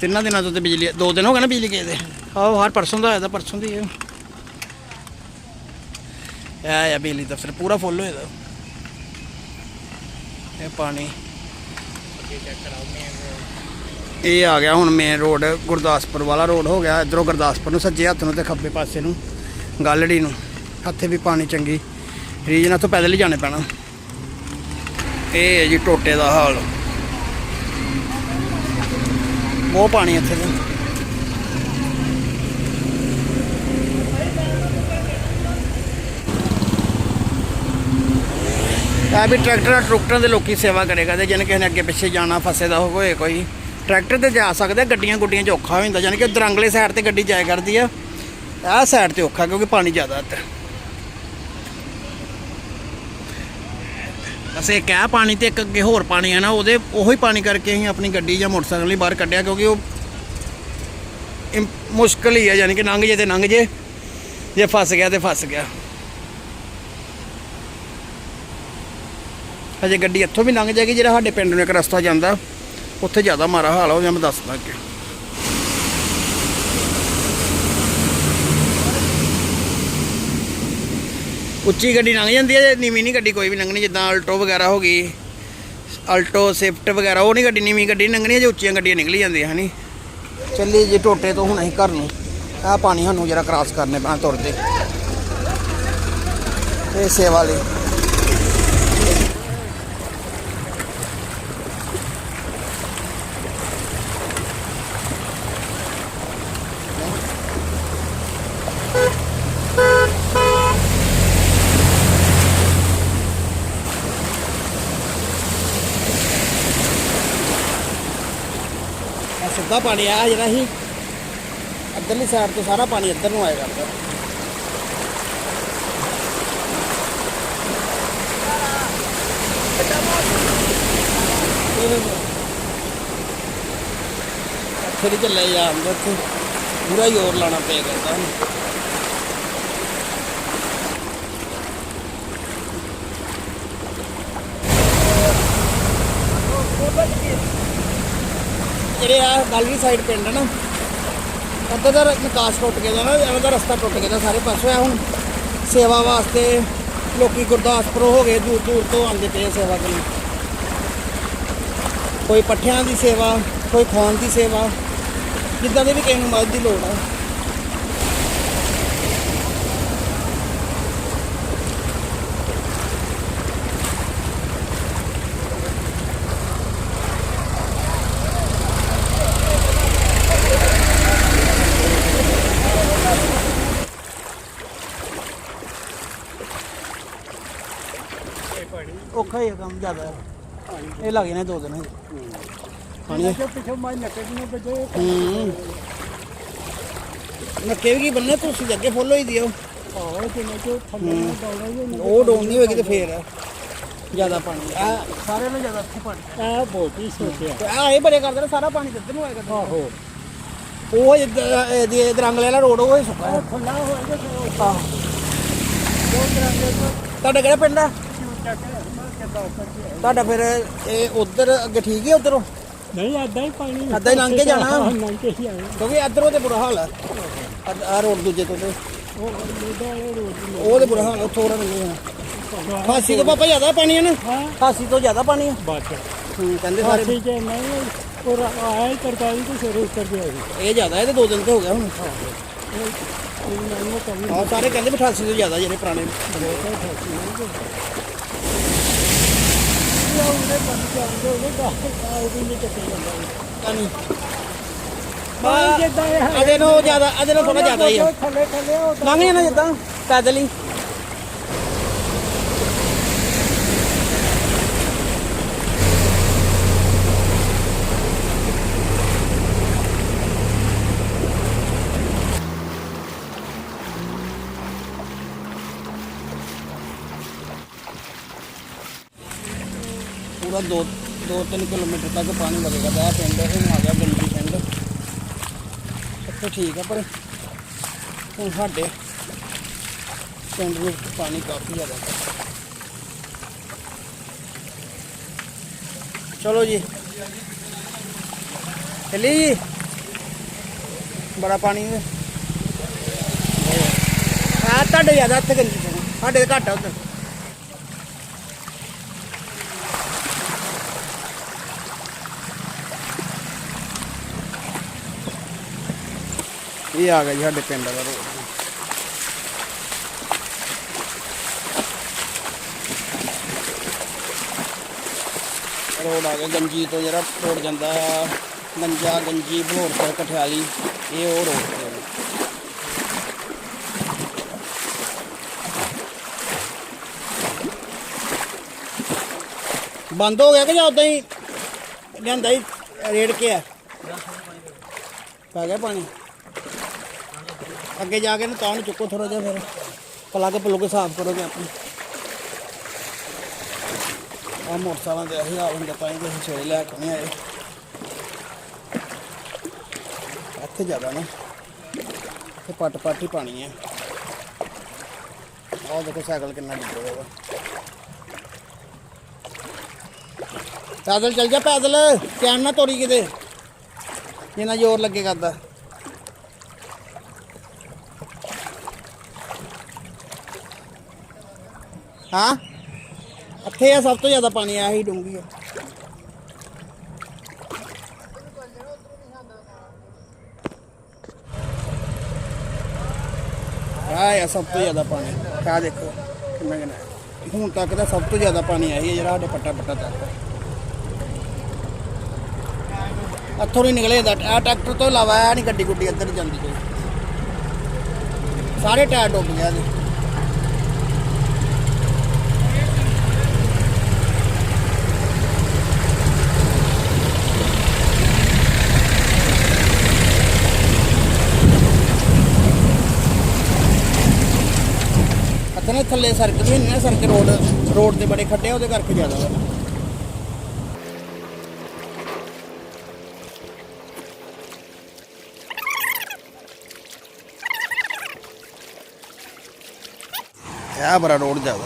ਤਿੰਨਾਂ ਦਿਨਾਂ ਤੋਂ ਤੇ ਬਿਜਲੀ ਦੋ ਦਿਨ ਹੋ ਗਏ ਨਾ ਬਿਜਲੀ ਗਏ ਦੇ। ਆਹ ਹਰ ਪਰਸੋਂ ਦਾ ਆਇਆ ਤਾਂ ਪਰਸੋਂ ਦੀ ਹੈ ਆ ਆ ਬਿਜਲੀ ਦਫ਼ਤਰ ਪੂਰਾ ਫੁੱਲ ਹੋਇਆ ਦਾ। ਇਹ ਪਾਣੀ। ਇਹ ਆ ਗਿਆ ਹੁਣ ਮੇਨ ਰੋਡ ਗੁਰਦਾਸਪੁਰ ਵਾਲਾ ਰੋਡ ਹੋ ਗਿਆ। ਇਧਰੋਂ ਗੁਰਦਾਸਪੁਰ ਨੂੰ ਸੱਜੇ ਹੱਥ ਨੂੰ ਤੇ ਖੱਬੇ ਪਾਸੇ ਨੂੰ, ਗਾਲੜੀ ਨੂੰ। ਹੱਥੇ ਵੀ ਪਾਣੀ ਚੰਗੀ। ਰੀਜਨ ਤੋਂ ਪੈਦਲ ਹੀ ਜਾਣੇ ਪੈਣਾ। ਇਹ ਹੈ ਜੀ ਟੋਟੇ ਦਾ ਹਾਲ। ਬਹੁਤ ਪਾਣੀ ਇੱਥੇ ਦਾ ਆ ਵੀ ਟਰੈਕਟਰਾਂ, ਟਰੁਕਟਰਾਂ ਦੇ ਲੋਕੀ ਸੇਵਾ ਕਰੇਗਾ ਤੇ ਜਨ ਕਿਸੇ ਨੇ ਅੱਗੇ ਪਿੱਛੇ ਜਾਣਾ, ਫਸੇ ਦਾ ਹੋਏ ਕੋਈ। ਟਰੈਕਟਰ ਤੇ ਜਾ ਸਕਦੇ ਗੱਡੀਆਂ ਗੁੱਡੀਆਂ 'ਚ ਔਖਾ ਹੋ ਜਾਂਦਾ ਜਾਨੀ ਕਿ ਦਰੰਗਲੇ ਸਾਈਡ ਤੇ ਗੱਡੀ ਜਾਇਆ ਕਰਦੀ ਆ। ਆਹ ਸਾਈਡ ਤੇ ਔਖਾ, ਕਿਉਂਕਿ ਪਾਣੀ ਜ਼ਿਆਦਾ ਇੱਥੇ ਅਸੀਂ ਇੱਕ ਇਹ ਪਾਣੀ ਤੇ, ਇੱਕ ਅੱਗੇ ਹੋਰ ਪਾਣੀ ਹੈ ਨਾ, ਉਹਦੇ, ਉਹੀ ਪਾਣੀ ਕਰਕੇ ਅਸੀਂ ਆਪਣੀ ਗੱਡੀ ਜਾਂ ਮੋਟਰਸਾਈਕਲ ਲਈ ਬਾਹਰ ਕੱਢਿਆ, ਕਿਉਂਕਿ ਉਹ ਇਮ- ਮੁਸ਼ਕਲ ਹੀ ਹੈ ਯਾਨੀ ਕਿ ਲੰਘ ਜੇ ਤੇ ਲੰਘ ਜੇ ਜੇ ਫਸ ਗਿਆ ਤੇ ਫਸ ਗਿਆ। ਅਜੇ ਗੱਡੀ ਇੱਥੋਂ ਵੀ ਲੰਘ ਜਾਏਗੀ, ਜਿਹੜਾ ਸਾਡੇ ਪਿੰਡ ਨੂੰ ਇੱਕ ਰਸਤਾ ਜਾਂਦਾ। ਉੱਥੇ ਜ਼ਿਆਦਾ ਮਾਰਾ ਹਾਲ ਹੋ ਗਿਆ ਮੈਂ ਦੱਸਦਾ ਅੱਗੇ। ਉੱਚੀ ਗੱਡੀ ਲੰਘ ਜਾਂਦੀ ਹੈ ਨੀਵੀਂ ਨਹੀਂ ਗੱਡੀ ਕੋਈ ਵੀ ਲੰਘਣੀ, ਜਿੱਦਾਂ ਆਲਟੋ ਵਗੈਰਾ ਹੋ ਗਈ ਆਲਟੋ ਸਵਿਫਟ ਵਗੈਰਾ, ਉਹ ਨਹੀਂ ਗੱਡੀ, ਨੀਵੀਂ ਗੱਡੀ ਨੀ ਲੰਘਣੀ, ਜੇ ਉੱਚੀਆਂ ਗੱਡੀਆਂ ਨਿਕਲੀ ਜਾਂਦੀਆਂ ਹਨੀ ਚੱਲੀ ਜੀ ਟੋਟੇ ਤੋਂ ਹੁਣ ਅਸੀਂ ਘਰ ਨੂੰ। ਆਹ ਪਾਣੀ ਸਾਨੂੰ ਜਰਾ ਕ੍ਰਾਸ ਕਰਨੇ ਪੈਣਾ ਤੁਰਦੇ। ਇਹ ਸੇਵਾ ਲਈ। ਇਹ ਸਿੱਧਾ ਪਾਣੀ ਆ ਜਿਹੜਾ ਸੀ। ਅੱਧਰਲੀ ਸਾਈਡ ਤੋਂ ਸਾਰਾ ਪਾਣੀ ਇੱਧਰ ਨੂੰ ਆਇਆ ਕਰਦਾ ਇੱਥੇ ਚੱਲੇ ਜਾਂ ਅੰਦਰ ਪੂਰਾ ਜ਼ੋਰ ਲਾਣਾ ਪਿਆ ਕਰਦਾ। ਜਿਹੜੇ ਆ ਗਾਲਰੀ ਸਾਈਡ ਪਿੰਡ ਆ ਨਾ ਉੱਧਰ ਦਾ ਨਿਕਾਸ ਟੁੱਟ ਗਿਆ ਦਾ ਨਾ ਐਵੇਂ ਦਾ ਰਸਤਾ ਟੁੱਟ ਗਿਆ ਦਾ ਸਾਰੇ ਪਾਸੇ। ਆ ਹੁਣ ਸੇਵਾ ਵਾਸਤੇ ਲੋਕੀ ਗੁਰਦਾਸਪੁਰ ਹੋ ਗਏ, ਦੂਰ ਦੂਰ ਤੋਂ ਆਉਂਦੇ ਪਏ ਸੇਵਾ ਕਰਨ। ਕੋਈ ਪੱਠਿਆਂ ਦੀ ਸੇਵਾ, ਕੋਈ ਖਾਣ ਦੀ ਸੇਵਾ, ਜਿੱਦਾਂ ਦੇ ਵੀ ਕਿਸੇ ਨੂੰ ਮਦਦ ਦੀ ਲੋੜ ਆ। ਔਖਾ ਹੀ ਕੰਮ ਜ਼ਿਆਦਾ। ਇਹ ਲੱਗ ਜਾਣੇ ਦੋ ਦਿਨ। ਪਾਣੀ ਪਿੱਛੋਂ ਮੈਂ ਨੱਕੇ ਨੂੰ ਬਜੇ ਹੂੰ। ਨੱਕੇ ਵੀ ਕੀ ਬੰਨੇ ਤੁਸੀਂ ਅੱਗੇ ਫੁੱਲ ਹੋਈ ਦੀ ਆ ਉਹ। ਆਹੋ ਕਿੰਨੇ ਚੋ ਥੱਲੇ ਡਾਉਣਾ ਉਹ ਡੋਨ ਨਹੀਂ ਹੋਏਗੀ ਤੇ ਫੇਰ ਆ। ਜ਼ਿਆਦਾ ਪਾਣੀ ਆ। ਸਾਰਿਆਂ ਨੂੰ ਜ਼ਿਆਦਾ ਇੱਥੇ ਪਾਣੀ ਆ। ਬਹੁਤ ਹੀ ਸੋਚਿਆ ਆ। ਇਹ ਬੜੇ ਕਰਦੇ ਨੇ ਸਾਰਾ ਪਾਣੀ ਕਿੱਧਰ ਨੂੰ ਆਏਗਾ ਆਹੋ। ਉਹ ਇਹਦੀ ਦਰੰਗਲੇ ਵਾਲਾ ਰੋਡ ਉਹ ਹੀ ਸੁੱਕਾ ਹੈ ਖੁੱਲਾ ਹੋਏਗਾ ਆਹ। ਤੁਹਾਡਾ ਕਿਹੜਾ ਪਿੰਡ ਆ? ਤੁਹਾਡਾ ਫਿਰ ਇਹ ਉਧਰ ਅੱਗੇ ਠੀਕ ਹੈ ਉਧਰੋਂ? ਨਹੀਂ ਏਦਾਂ ਹੀ ਪਾਣੀ ਏਦਾਂ ਹੀ ਲੰਘ ਕੇ ਜਾਣਾ? ਹਾਂ, ਲੰਘ ਕੇ ਹੀ ਆਏ ਕਿਉਂਕਿ ਇਧਰੋਂ ਤੇ ਬੁਰਾ ਹਾਲ ਹੈ ਆ ਰੋਡ ਦੂਜੇ ਤੋਂ ਤੇ। ਉਹ ਉਹਦਾ ਇਹ ਰੋਡ ਉਹ ਤੇ ਬੁਰਾ ਹਾਲ ਉੱਥੋਂ ਉਹਨਾਂ ਨੇ ਖਾਸੀ ਤੋਂ ਪਾਪਾ ਜ਼ਿਆਦਾ ਪਾਣੀ ਹੈ ਨਾ। ਹਾਂ। ਖਾਸੀ ਤੋਂ ਜ਼ਿਆਦਾ ਪਾਣੀ ਹੈ ਬਾਤ ਹੂੰ, ਕਹਿੰਦੇ ਸਾਰੇ ਕਾਸੀ ਜੇ ਨਹੀਂ ਉਹ ਆਇਆ ਹੀ ਕਰਤਾਰੀ ਤੋਂ ਸ਼ੁਰੂ ਕਰ ਗਿਆ ਸੀ। ਇਹ ਜ਼ਿਆਦਾ ਹੈ ਤੇ ਦੋ ਦਿਨ ਤੇ ਹੋ ਗਿਆ ਹੁਣ। ਇਹ ਮੈਨੂੰ ਕਮੀ ਆਹ ਸਾਰੇ ਕਹਿੰਦੇ 88 ਤੋਂ ਜ਼ਿਆਦਾ ਜਿਹੜੇ ਪੁਰਾਣੇ ਉਹਨੇ ਬੰਦ ਕਰ ਦੋ ਉਹਨੇ ਗਾਹ ਉਹ ਵੀ ਨਹੀਂ ਚੱਕੇ ਜਾਂਦਾ। ਪਾਣੀ ਇਹ ਅਦੇ ਨੂੰ ਜ਼ਿਆਦਾ ਅਦੇ ਨੂੰ ਥੋੜਾ ਜ਼ਿਆਦਾ ਹੀ ਆ। ਥੱਲੇ ਥੱਲੇ ਉਹ ਲੰਘ ਜਾਣਾ ਜਿੱਦਾਂ ਪੈਦਲ ਹੀ। ਪੂਰਾ 2 2-3 ਕਿਲੋਮੀਟਰ ਤੱਕ ਪਾਣੀ ਲੱਗੇਗਾ ਦਾ ਪਿੰਡ ਹੁਣ ਆ ਗਿਆ ਗੰਦੀ ਪਿੰਡ ਇੱਥੇ ਠੀਕ ਆ ਪਰ ਹੁਣ ਸਾਡੇ ਪਿੰਡ ਵਿੱਚ ਪਾਣੀ ਕਾਫੀ ਜ਼ਿਆਦਾ ਹੈ। ਚਲੋ ਜੀ। ਚੱਲੀ ਜੀ। ਬੜਾ ਪਾਣੀ ਹੈ। ਆ ਤੁਹਾਡੇ ਜ਼ਿਆਦਾ ਇੱਥੇ ਗੰਦੀ ਜਗ੍ਹਾ। ਸਾਡੇ ਘੱਟ ਇਹ ਆ ਗਿਆ ਜੀ ਸਾਡੇ ਪਿੰਡ ਦਾ ਰੋਡ। ਰੋਡ ਆ ਗਿਆ ਗੰਜੀ ਤੋਂ ਜਿਹੜਾ ਰੋਡ ਜਾਂਦਾ ਗੰਜਾ ਗੰਜੀ ਭਲੋਰਪੁਰ ਕਠਿਆਲੀ, ਇਹ ਉਹ ਰੋਡ ਤੇ ਬੰਦ ਹੋ ਗਿਆ ਕਿ ਜਾਂ ਉਦਾਂ ਹੀ ਲਿਆਂਦਾ ਹੀ ਰੇੜ ਕੇ ਆ? ਪੈ ਗਿਆ ਪਾਣੀ? ਅੱਗੇ ਜਾ ਕੇ ਨਾ ਤਾਂ ਨੂੰ ਚੁੱਕੋ ਥੋੜਾ ਜਿਹਾ ਫਿਰ। ਪਲੱਗ ਪਲੁੱਗ ਸਾਫ਼ ਕਰੋਗੇ ਆਪਣੀ। ਆ ਮੋਟਰਸਾਈਕਲਾਂ ਦੇ ਇਹੀ ਹਾਲ ਹੁੰਦਾ ਪਾਣੀ ਦੇ ਅਸੀਂ ਸਵੇਰੇ ਲੈ ਕੇ ਆਏ। ਇੱਥੇ ਜ਼ਿਆਦਾ ਨਾ। ਤੇ ਪੱਟ ਪੱਟ ਹੀ ਪਾਣੀ ਹੈ ਆਹ ਦੇਖੋ ਸਾਈਕਲ ਕਿੰਨਾ ਡਿੱਗਿਆ ਹੋਇਆ ਪੈਦਲ ਚੱਲ ਜਾ ਪੈਦਲ। ਧਿਆਨ ਨਾ ਤੋਰੀ ਕਿਤੇ। ਜਿੰਨਾ ਜ਼ੋਰ ਲੱਗੇ ਕਰਦਾ। ਹਾਂ? ਇੱਥੇ ਆ, ਸਭ ਤੋਂ ਜ਼ਿਆਦਾ ਪਾਣੀ ਆਇਆ ਹੀ ਡੂੰਗੀ ਆ। ਆਇਆ ਸਭ ਤੋਂ ਜ਼ਿਆਦਾ ਪਾਣੀ। ਆ ਦੇਖੋ, ਕਿੰਨਾ ਕਿੰਨਾ ਹੁਣ ਤੱਕ ਦਾ ਸਭ ਤੋਂ ਜ਼ਿਆਦਾ ਪਾਣੀ ਆਇਆ ਹੈ ਜਿਹੜਾ ਸਾਡੇ ਪੱਟਾ ਪੱਟਾ ਤੱਕ। ਇੱਥੋਂ ਨਹੀਂ ਨਿਕਲੇ ਦਾ ਆ ਟਰੈਕਟਰ ਤੋਂ ਇਲਾਵਾ ਆ ਨਹੀਂ ਗੱਡੀ ਗੁੱਡੀ ਇੱਧਰ ਜਾਂਦੀ ਕੋਈ। ਸਾਰੇ ਟਾਇਰ ਡੁੱਬ ਗਿਆ ਜੀ ਨਾ ਥੱਲੇ ਸੜਕ ਵੀ ਨਹੀਂ ਨਾ ਸੜਕ ਰੋਡ ਰੋਡ ਤੇ ਬੜੇ ਖੱਡੇ ਆ, ਉਹਦੇ ਕਰਕੇ ਜ਼ਿਆਦਾ ਵਾ। ਇਹ ਬੜਾ ਰੋਡ ਜ਼ਿਆਦਾ।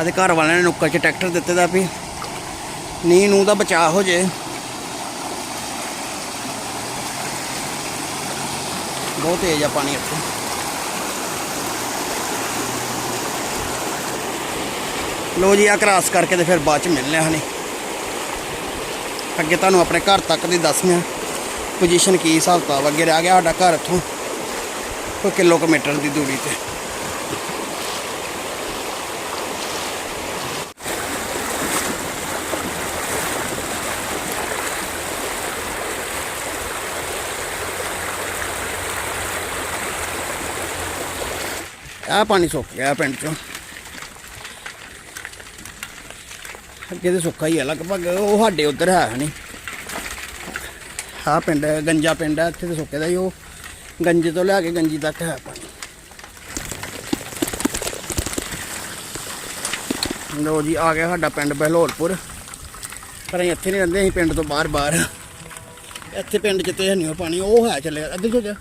ਆਦੇ ਘਰ ਵਾਲਿਆਂ ਨੇ ਨੁੱਕਰ 'ਚ ਟਰੈਕਟਰ ਦਿੱਤੇ ਦਾ ਵੀ। ਨੀ ਨੂੰ ਦਾ ਬਚਾਅ ਹੋ ਜੇ। ਬਹੁਤ ਤੇਜ਼ ਆ ਪਾਣੀ ਇੱਥੇ। ਲੋ ਜੀ ਆ ਕ੍ਰਾਸ ਕਰਕੇ ਤੇ ਫਿਰ ਬਾਅਦ ਚ ਮਿਲਨੇ ਹਣੀ ਅੱਗੇ ਤੁਹਾਨੂੰ ਆਪਣੇ ਘਰ ਤੱਕ ਦੀ ਦੱਸਣਾ ਪੋਜੀਸ਼ਨ ਕੀ ਹਿਸਾਬ ਕਿਤਾਬ ਅੱਗੇ ਰਹਿ ਗਿਆ ਸਾਡਾ ਘਰ ਇੱਥੋਂ, ਕੋਈ ਕਿਲੋਮੀਟਰ ਦੀ ਦੂਰੀ ਤੇ। ਆ ਪਾਣੀ ਸੁੱਕ ਗਿਆ ਪਿੰਡ ਚੋਂ। ਅੱਗੇ ਤੇ ਸੁੱਕਾ ਹੀ ਹੈ ਲਗਭਗ ਉਹ ਸਾਡੇ ਉਧਰ ਹੈ ਨਹੀਂ। ਆ ਪਿੰਡ ਗੰਜਾ ਪਿੰਡ ਹੈ, ਇੱਥੇ ਤੇ ਸੁੱਕੇ ਦਾ ਹੀ ਉਹ ਗੰਜੇ ਤੋਂ ਲਿਆ ਕੇ ਗੰਜੀ ਤੱਕ ਹੈ ਪਾਣੀ। ਲੋ ਜੀ, ਆ ਗਿਆ ਸਾਡਾ ਪਿੰਡ ਬਹਿਲੋਲਪੁਰ। ਪਰ ਅਸੀਂ ਇੱਥੇ ਨਹੀਂ ਰਹਿੰਦੇ, ਅਸੀਂ ਪਿੰਡ ਤੋਂ ਬਾਹਰ ਬਾਹਰ। ਇੱਥੇ ਪਿੰਡ 'ਚ ਤੇ ਨਹੀਂ ਉਹ ਪਾਣੀ, ਉਹ ਹੈ ਚੱਲੇ ਅੱਧੇ ਹੋ ਗਿਆ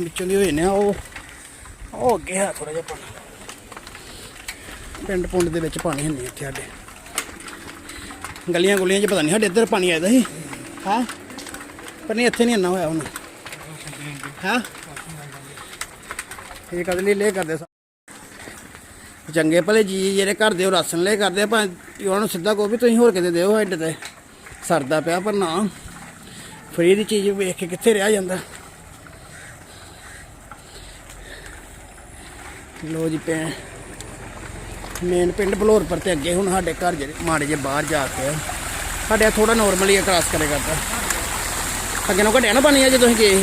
ਵਿੱਚੋਂ ਦੀ ਹੋਏ ਨੇ ਆ, ਉਹ ਉਹ ਅੱਗੇ ਹੈ ਥੋੜਾ ਜਿਹਾ ਪਾਣੀ। ਪਿੰਡ ਪੁੰਡ ਦੇ ਵਿੱਚ ਪਾਣੀ ਹੁੰਦੀ ਇੱਥੇ ਸਾਡੇ। ਗਲੀਆਂ ਗੁਲੀਆਂ 'ਚ ਪਤਾ ਨਹੀਂ ਸਾਡੇ ਇੱਧਰ ਪਾਣੀ ਆਇਦਾ ਸੀ। ਹਾਂ? ਪਰ ਨਹੀਂ, ਇੱਥੇ ਨਹੀਂ ਇੰਨਾ ਹੋਇਆ ਹੁਣ। ਹਾਂ? ਇਹ ਕਦੇ ਲਈ ਲੈ ਕਰਦੇ ਚੰਗੇ ਭਲੇ ਜੀ ਜਿਹੜੇ ਘਰ ਦੇ ਉਹ ਰਾਸ਼ਨ ਲੈ ਕਰਦੇ ਆ ਭਾਵੇਂ ਉਹਨਾਂ ਨੂੰ ਸਿੱਧਾ ਕਹੋ ਵੀ ਤੁਸੀਂ ਹੋਰ ਕਿਤੇ ਦਿਓ ਸਾਡੇ ਤੇ। ਸਰਦਾ ਪਿਆ ਪਰ ਨਾ। ਫਰੀ ਦੀ ਚੀਜ਼ ਵੇਖ ਕੇ ਕਿੱਥੇ ਰਿਹਾ ਜਾਂਦਾ। ਲੋ ਜੀ ਪੈ ਮੇਨ ਪਿੰਡ ਬਲੌਰਪੁਰ ਤੇ ਅੱਗੇ ਹੁਣ ਸਾਡੇ ਘਰ ਜਿਹੜੇ ਮਾੜੇ ਜੇ ਬਾਹਰ ਜਾ ਕੇ ਆ। ਸਾਡੇ ਥੋੜਾ ਨਾਰਮਲੀ ਕ੍ਰਾਸ ਕਰੇ ਕਰਦਾ ਅੱਗੇ ਨੂੰ ਘਟਿਆ ਨਾ ਪਾਣੀ ਆ ਜੇ ਤੁਸੀਂ ਗਏ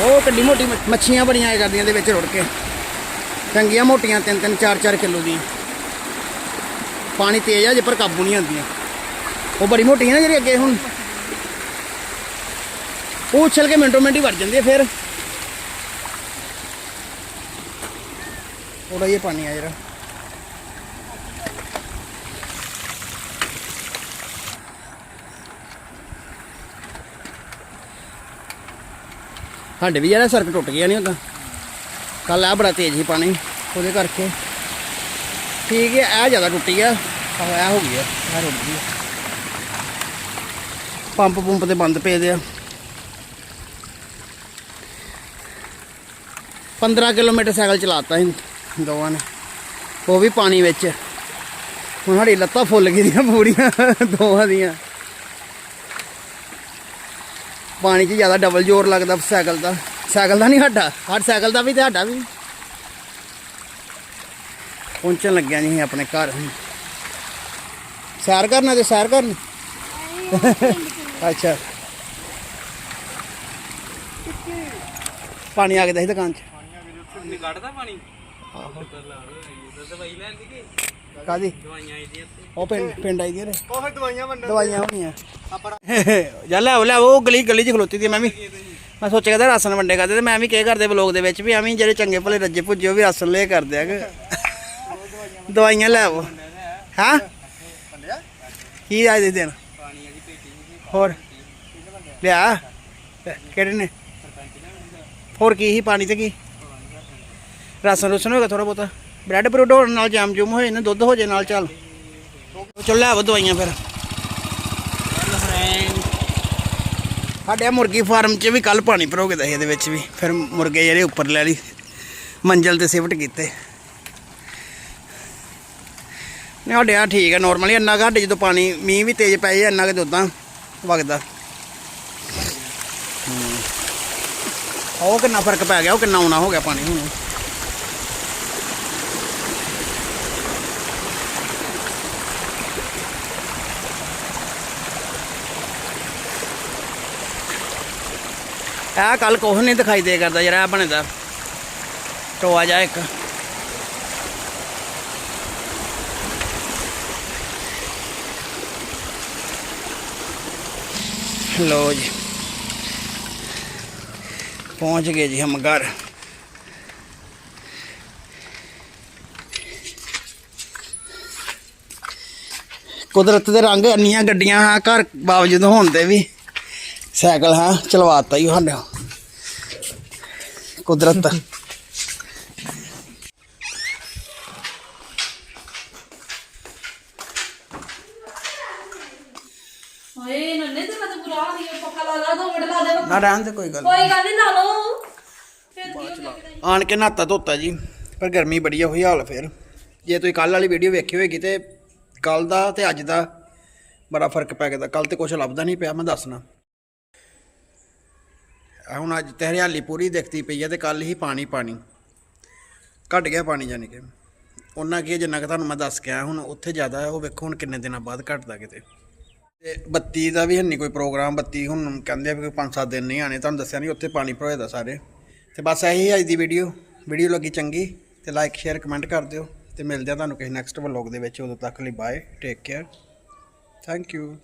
ਉਹ ਕਿੱਡੀ ਮੋਟੀ ਮੱਛੀਆਂ ਬੜੀਆਂ ਆਏ ਕਰਦੀਆਂ ਦੇ ਵਿੱਚ ਰੁੜ ਕੇ। ਚੰਗੀਆਂ ਮੋਟੀਆਂ ਤਿੰਨ ਤਿੰਨ, ਚਾਰ ਚਾਰ ਕਿਲੋ ਦੀ ਪਾਣੀ ਤੇਜ਼ ਆ ਜੇ, ਪਰ ਕਾਬੂ ਨਹੀਂ ਆਉਂਦੀਆਂ। ਉਹ ਬੜੀ ਮੋਟੀ ਹੈ ਨਾ ਜਿਹੜੀ ਅੱਗੇ ਹੁਣ। ਉਹ ਉਛਲ ਕੇ ਮਿੰਟੋ ਮਿੰਟ ਹੀ ਵੜ ਜਾਂਦੀ ਹੈ ਫਿਰ। ਥੋੜਾ ਜਿਹਾ ਪਾਣੀ ਆ ਜਰਾ। ਸਾਡੇ ਵੀ ਯਾਰ ਸਰਕ ਟੁੱਟ ਗਿਆ ਨਹੀਂ ਹੁੰਦਾ ਕੱਲ ਆ ਬੜਾ ਤੇਜ਼ ਹੀ ਪਾਣੀ, ਉਹਦੇ ਕਰਕੇ। ਠੀਕ ਹੈ ਇਹ ਜ਼ਿਆਦਾ ਟੁੱਟੀ ਗਿਆ ਆਹ ਹੋ ਗਿਆ ਇਹ ਰੁੜ ਗਈ ਪੰਪ ਪੰਪ ਤੇ ਬੰਦ ਪਏ ਦੇ ਆ। 15 ਕਿਲੋਮੀਟਰ ਸਾਈਕਲ ਚਲਾਤਾ ਸੀ। ਦੋਵਾਂ ਨੇ। ਉਹ ਵੀ ਪਾਣੀ ਵਿੱਚ। ਹੁਣ ਸਾਡੀ ਲੱਤਾਂ ਫੁੱਲ ਗਈਆਂ ਪੂਰੀਆਂ, ਦੋਵਾਂ ਦੀਆਂ। ਪਾਣੀ 'ਚ ਜ਼ਿਆਦਾ ਡਬਲ ਜ਼ੋਰ ਲੱਗਦਾ ਸਾਈਕਲ ਦਾ। ਸਾਈਕਲ ਦਾ ਨਹੀਂ ਸਾਡਾ, ਹਰ ਸਾਈਕਲ ਦਾ ਵੀ ਤੇ ਸਾਡਾ ਵੀ। ਪਹੁੰਚਣ ਲੱਗਿਆ ਨਹੀਂ ਆਪਣੇ ਘਰ। ਸੈਰ ਕਰਨਾ ਤੇ ਸੈਰ ਕਰਨ? ਅੱਛਾ। ਪਾਣੀ ਆ ਗਿਆ ਸੀ ਦੁਕਾਨ 'ਚ। ਨਹੀਂ ਕੱਢਦਾ ਪਾਣੀ? ਆਹੋ ਦਵਾਈ ਲੈਣ ਦੀ ਕਿ? ਕਾਦੀ ਦਵਾਈਆਂ ਆਈਆਂ ਉਹ ਪਿੰਡ ਪਿੰਡ ਆਈ ਦੀਆਂ ਨੇ। ਉਹ ਫਿਰ ਦਵਾਈਆਂ ਵੰਡਣ ਦਵਾਈਆਂ ਹੋਣੀਆਂ। ਆਪਣਾ ਜਾ ਲੈ ਆਓ, ਲੈ ਆਓ, ਉਹ ਗਲੀ ਗਲੀ 'ਚ ਖਲੋਤੀ ਦੀ ਮੈਂ ਵੀ। ਮੈਂ ਸੋਚਿਆ ਕਰਦਾ ਰਾਸ਼ਨ ਵੰਡੇ ਕਰਦੇ ਤੇ ਮੈਂ ਵੀ ਕੀ ਕਰਦੇ ਬਲੌਗ ਦੇ ਵਿੱਚ ਵੀ ਐਵੇਂ ਜਿਹੜੇ ਚੰਗੇ ਭਲੇ ਰੱਜੇ ਭੁੱਜੇ ਉਹ ਵੀ ਰਾਸ਼ਨ ਲੈ ਕਰਦੇ ਆ ਦਵਾਈਆਂ ਲੈ ਆਓ। ਹਾਂ? ਕੀ ਆਏ ਦੇ ਦੇਣ ਹੋਰ? ਲਿਆ? ਕਿਹੜੇ ਨੇ? ਹੋਰ ਕੀ ਹੀ ਪਾਣੀ ਤੇ ਕੀ? ਰਾਸ਼ਨ ਰੁਸ਼ਨ ਹੋਗਾ ਥੋੜਾ ਬਹੁਤਾ। ਬ੍ਰੈਡ ਬਰੂਡ ਹੋਣ ਨਾਲ ਜਾਮ ਜੂਮ ਹੋਏ ਨੇ ਦੁੱਧ ਹੋ ਜੇ ਨਾਲ ਚੱਲ। ਚੱਲ ਲੈ ਆਵੋ ਦਵਾਈਆਂ ਫਿਰ। ਸਾਡੇ ਆਹ ਮੁਰਗੀ ਫਾਰਮ 'ਚ ਵੀ ਕੱਲ ਪਾਣੀ ਭਰੋਗੇ ਦਾ ਸੀ ਇਹਦੇ ਵਿੱਚ ਵੀ। ਫਿਰ ਮੁਰਗੇ ਜਿਹੜੇ ਉੱਪਰ ਲੈ ਲਈ, ਮੰਜ਼ਲ ਤੇ ਸਿਫਟ ਕੀਤੇ। ਨਹੀਂ, ਸਾਡੇ ਆ ਠੀਕ ਹੈ ਨਾਰਮਲੀ ਇੰਨਾ ਕੁ ਸਾਡੇ ਜਦੋਂ ਪਾਣੀ, ਮੀਂਹ ਵੀ ਤੇਜ਼ ਪੈ ਜਾਏ ਇੰਨਾ ਕਿ ਦੁੱਧਾਂ ਵਗਦਾ। ਉਹ ਕਿੰਨਾ ਫ਼ਰਕ ਪੈ ਗਿਆ, ਉਹ ਕਿੰਨਾ ਆਉਣਾ ਹੋ ਗਿਆ ਪਾਣੀ ਹੁਣ। ਆ ਕੱਲ ਕੁਛ ਨਹੀਂ ਦਿਖਾਈ ਦੇ ਕਰਦਾ ਜਿਹੜਾ ਆ ਬਣਦਾ ਟੋਆ ਜਾ ਇੱਕ। ਲੋ ਜੀ। ਪਹੁੰਚ ਗਏ ਜੀ ਹਮ ਘਰ। ਕੁਦਰਤ ਦੇ ਰੰਗ ਇੰਨੀਆਂ ਗੱਡੀਆਂ ਆ ਘਰ ਬਾਵਜੂਦ ਹੋਣ ਦੇ ਵੀ ਸਾਈਕਲ ਹਾਂ ਚਲਵਾਤਾ ਹੀ ਸਾਡੇ। ਕੁਦਰਤ ਓਏ ਨੰਨੇ ਤੇ ਮੈਂ ਤਾਂ ਬੁਰਾ ਹਾਲ ਹੀ ਆ, ਪੱਖਾ ਲਾ ਲਾ ਦੋ ਮਿੰਟ ਲਾ ਦੇ ਨਾ ਰਹਿਣ ਤੇ ਕੋਈ ਗੱਲ ਨੀ। ਕੋਈ ਗੱਲ ਨਹੀਂ ਲਾ ਲਓ। ਫਿਰ ਕੀ ਹੋ ਗਿਆ ਕਿਤੇ? ਆਣ ਕੇ ਨਹਾਤਾ ਧੋਤਾ ਜੀ ਪਰ ਗਰਮੀ ਬੜੀ ਆ ਹੋਈ ਹਾਲ ਫਿਰ। ਜੇ ਤੁਸੀਂ ਕੱਲ ਵਾਲੀ ਵੀਡੀਓ ਵੇਖੀ ਹੋਏਗੀ ਤੇ ਕੱਲ ਦਾ ਤੇ ਅੱਜ ਦਾ ਬੜਾ ਫ਼ਰਕ ਪੈ ਗਿਆ ਕੱਲ ਤੇ ਕੁਝ ਲੱਭਦਾ ਨਹੀਂ ਪਿਆ ਮੈਂ ਦੱਸਣਾ। ਹੁਣ ਅੱਜ ਤੇ ਹਰਿਆਲੀ ਪੂਰੀ ਦਿਖਦੀ ਪਈ ਹੈ ਤੇ ਕੱਲ ਹੀ ਪਾਣੀ ਪਾਣੀ। ਘਟ ਗਿਆ ਪਾਣੀ ਜਾਨੀ ਕਿ। ਉਹਨਾਂ ਕੀ ਜਿੰਨਾ ਕਿ ਤੁਹਾਨੂੰ ਮੈਂ ਦੱਸ ਗਿਆ ਹੁਣ ਉੱਥੇ ਜ਼ਿਆਦਾ ਹੈ ਉਹ ਵੇਖੋ ਹੁਣ ਕਿੰਨੇ ਦਿਨਾਂ ਬਾਅਦ ਘਟਦਾ ਕਿਤੇ। ਤੇ ਬੱਤੀ ਦਾ ਵੀ ਹੈ ਕੋਈ ਪ੍ਰੋਗਰਾਮ, ਬੱਤੀ ਹੁਣ ਕਹਿੰਦੇ ਆ ਵੀ ਕੋਈ 5-7 ਦਿਨ ਨਹੀਂ ਆਣੇ ਤੁਹਾਨੂੰ ਦੱਸਿਆ ਨਹੀਂ, ਉੱਥੇ ਪਾਣੀ ਭਰੋਏ ਦਾ ਸਾਰੇ। ਤੇ ਬਸ ਇਹੀ ਅੱਜ ਦੀ ਵੀਡੀਓ ਵੀਡੀਓ ਲੱਗੀ ਚੰਗੀ, ਤੇ ਲਾਈਕ ਸ਼ੇਅਰ ਕਮੈਂਟ ਕਰ ਦਿਓ। ਤੇ ਮਿਲਦੇ ਆ ਤੁਹਾਨੂੰ ਕਿਸੇ ਨੈਕਸਟ ਵਲੌਗ ਦੇ ਵਿੱਚ। ਉਦੋਂ ਤੱਕ ਲਈ bye take care thank you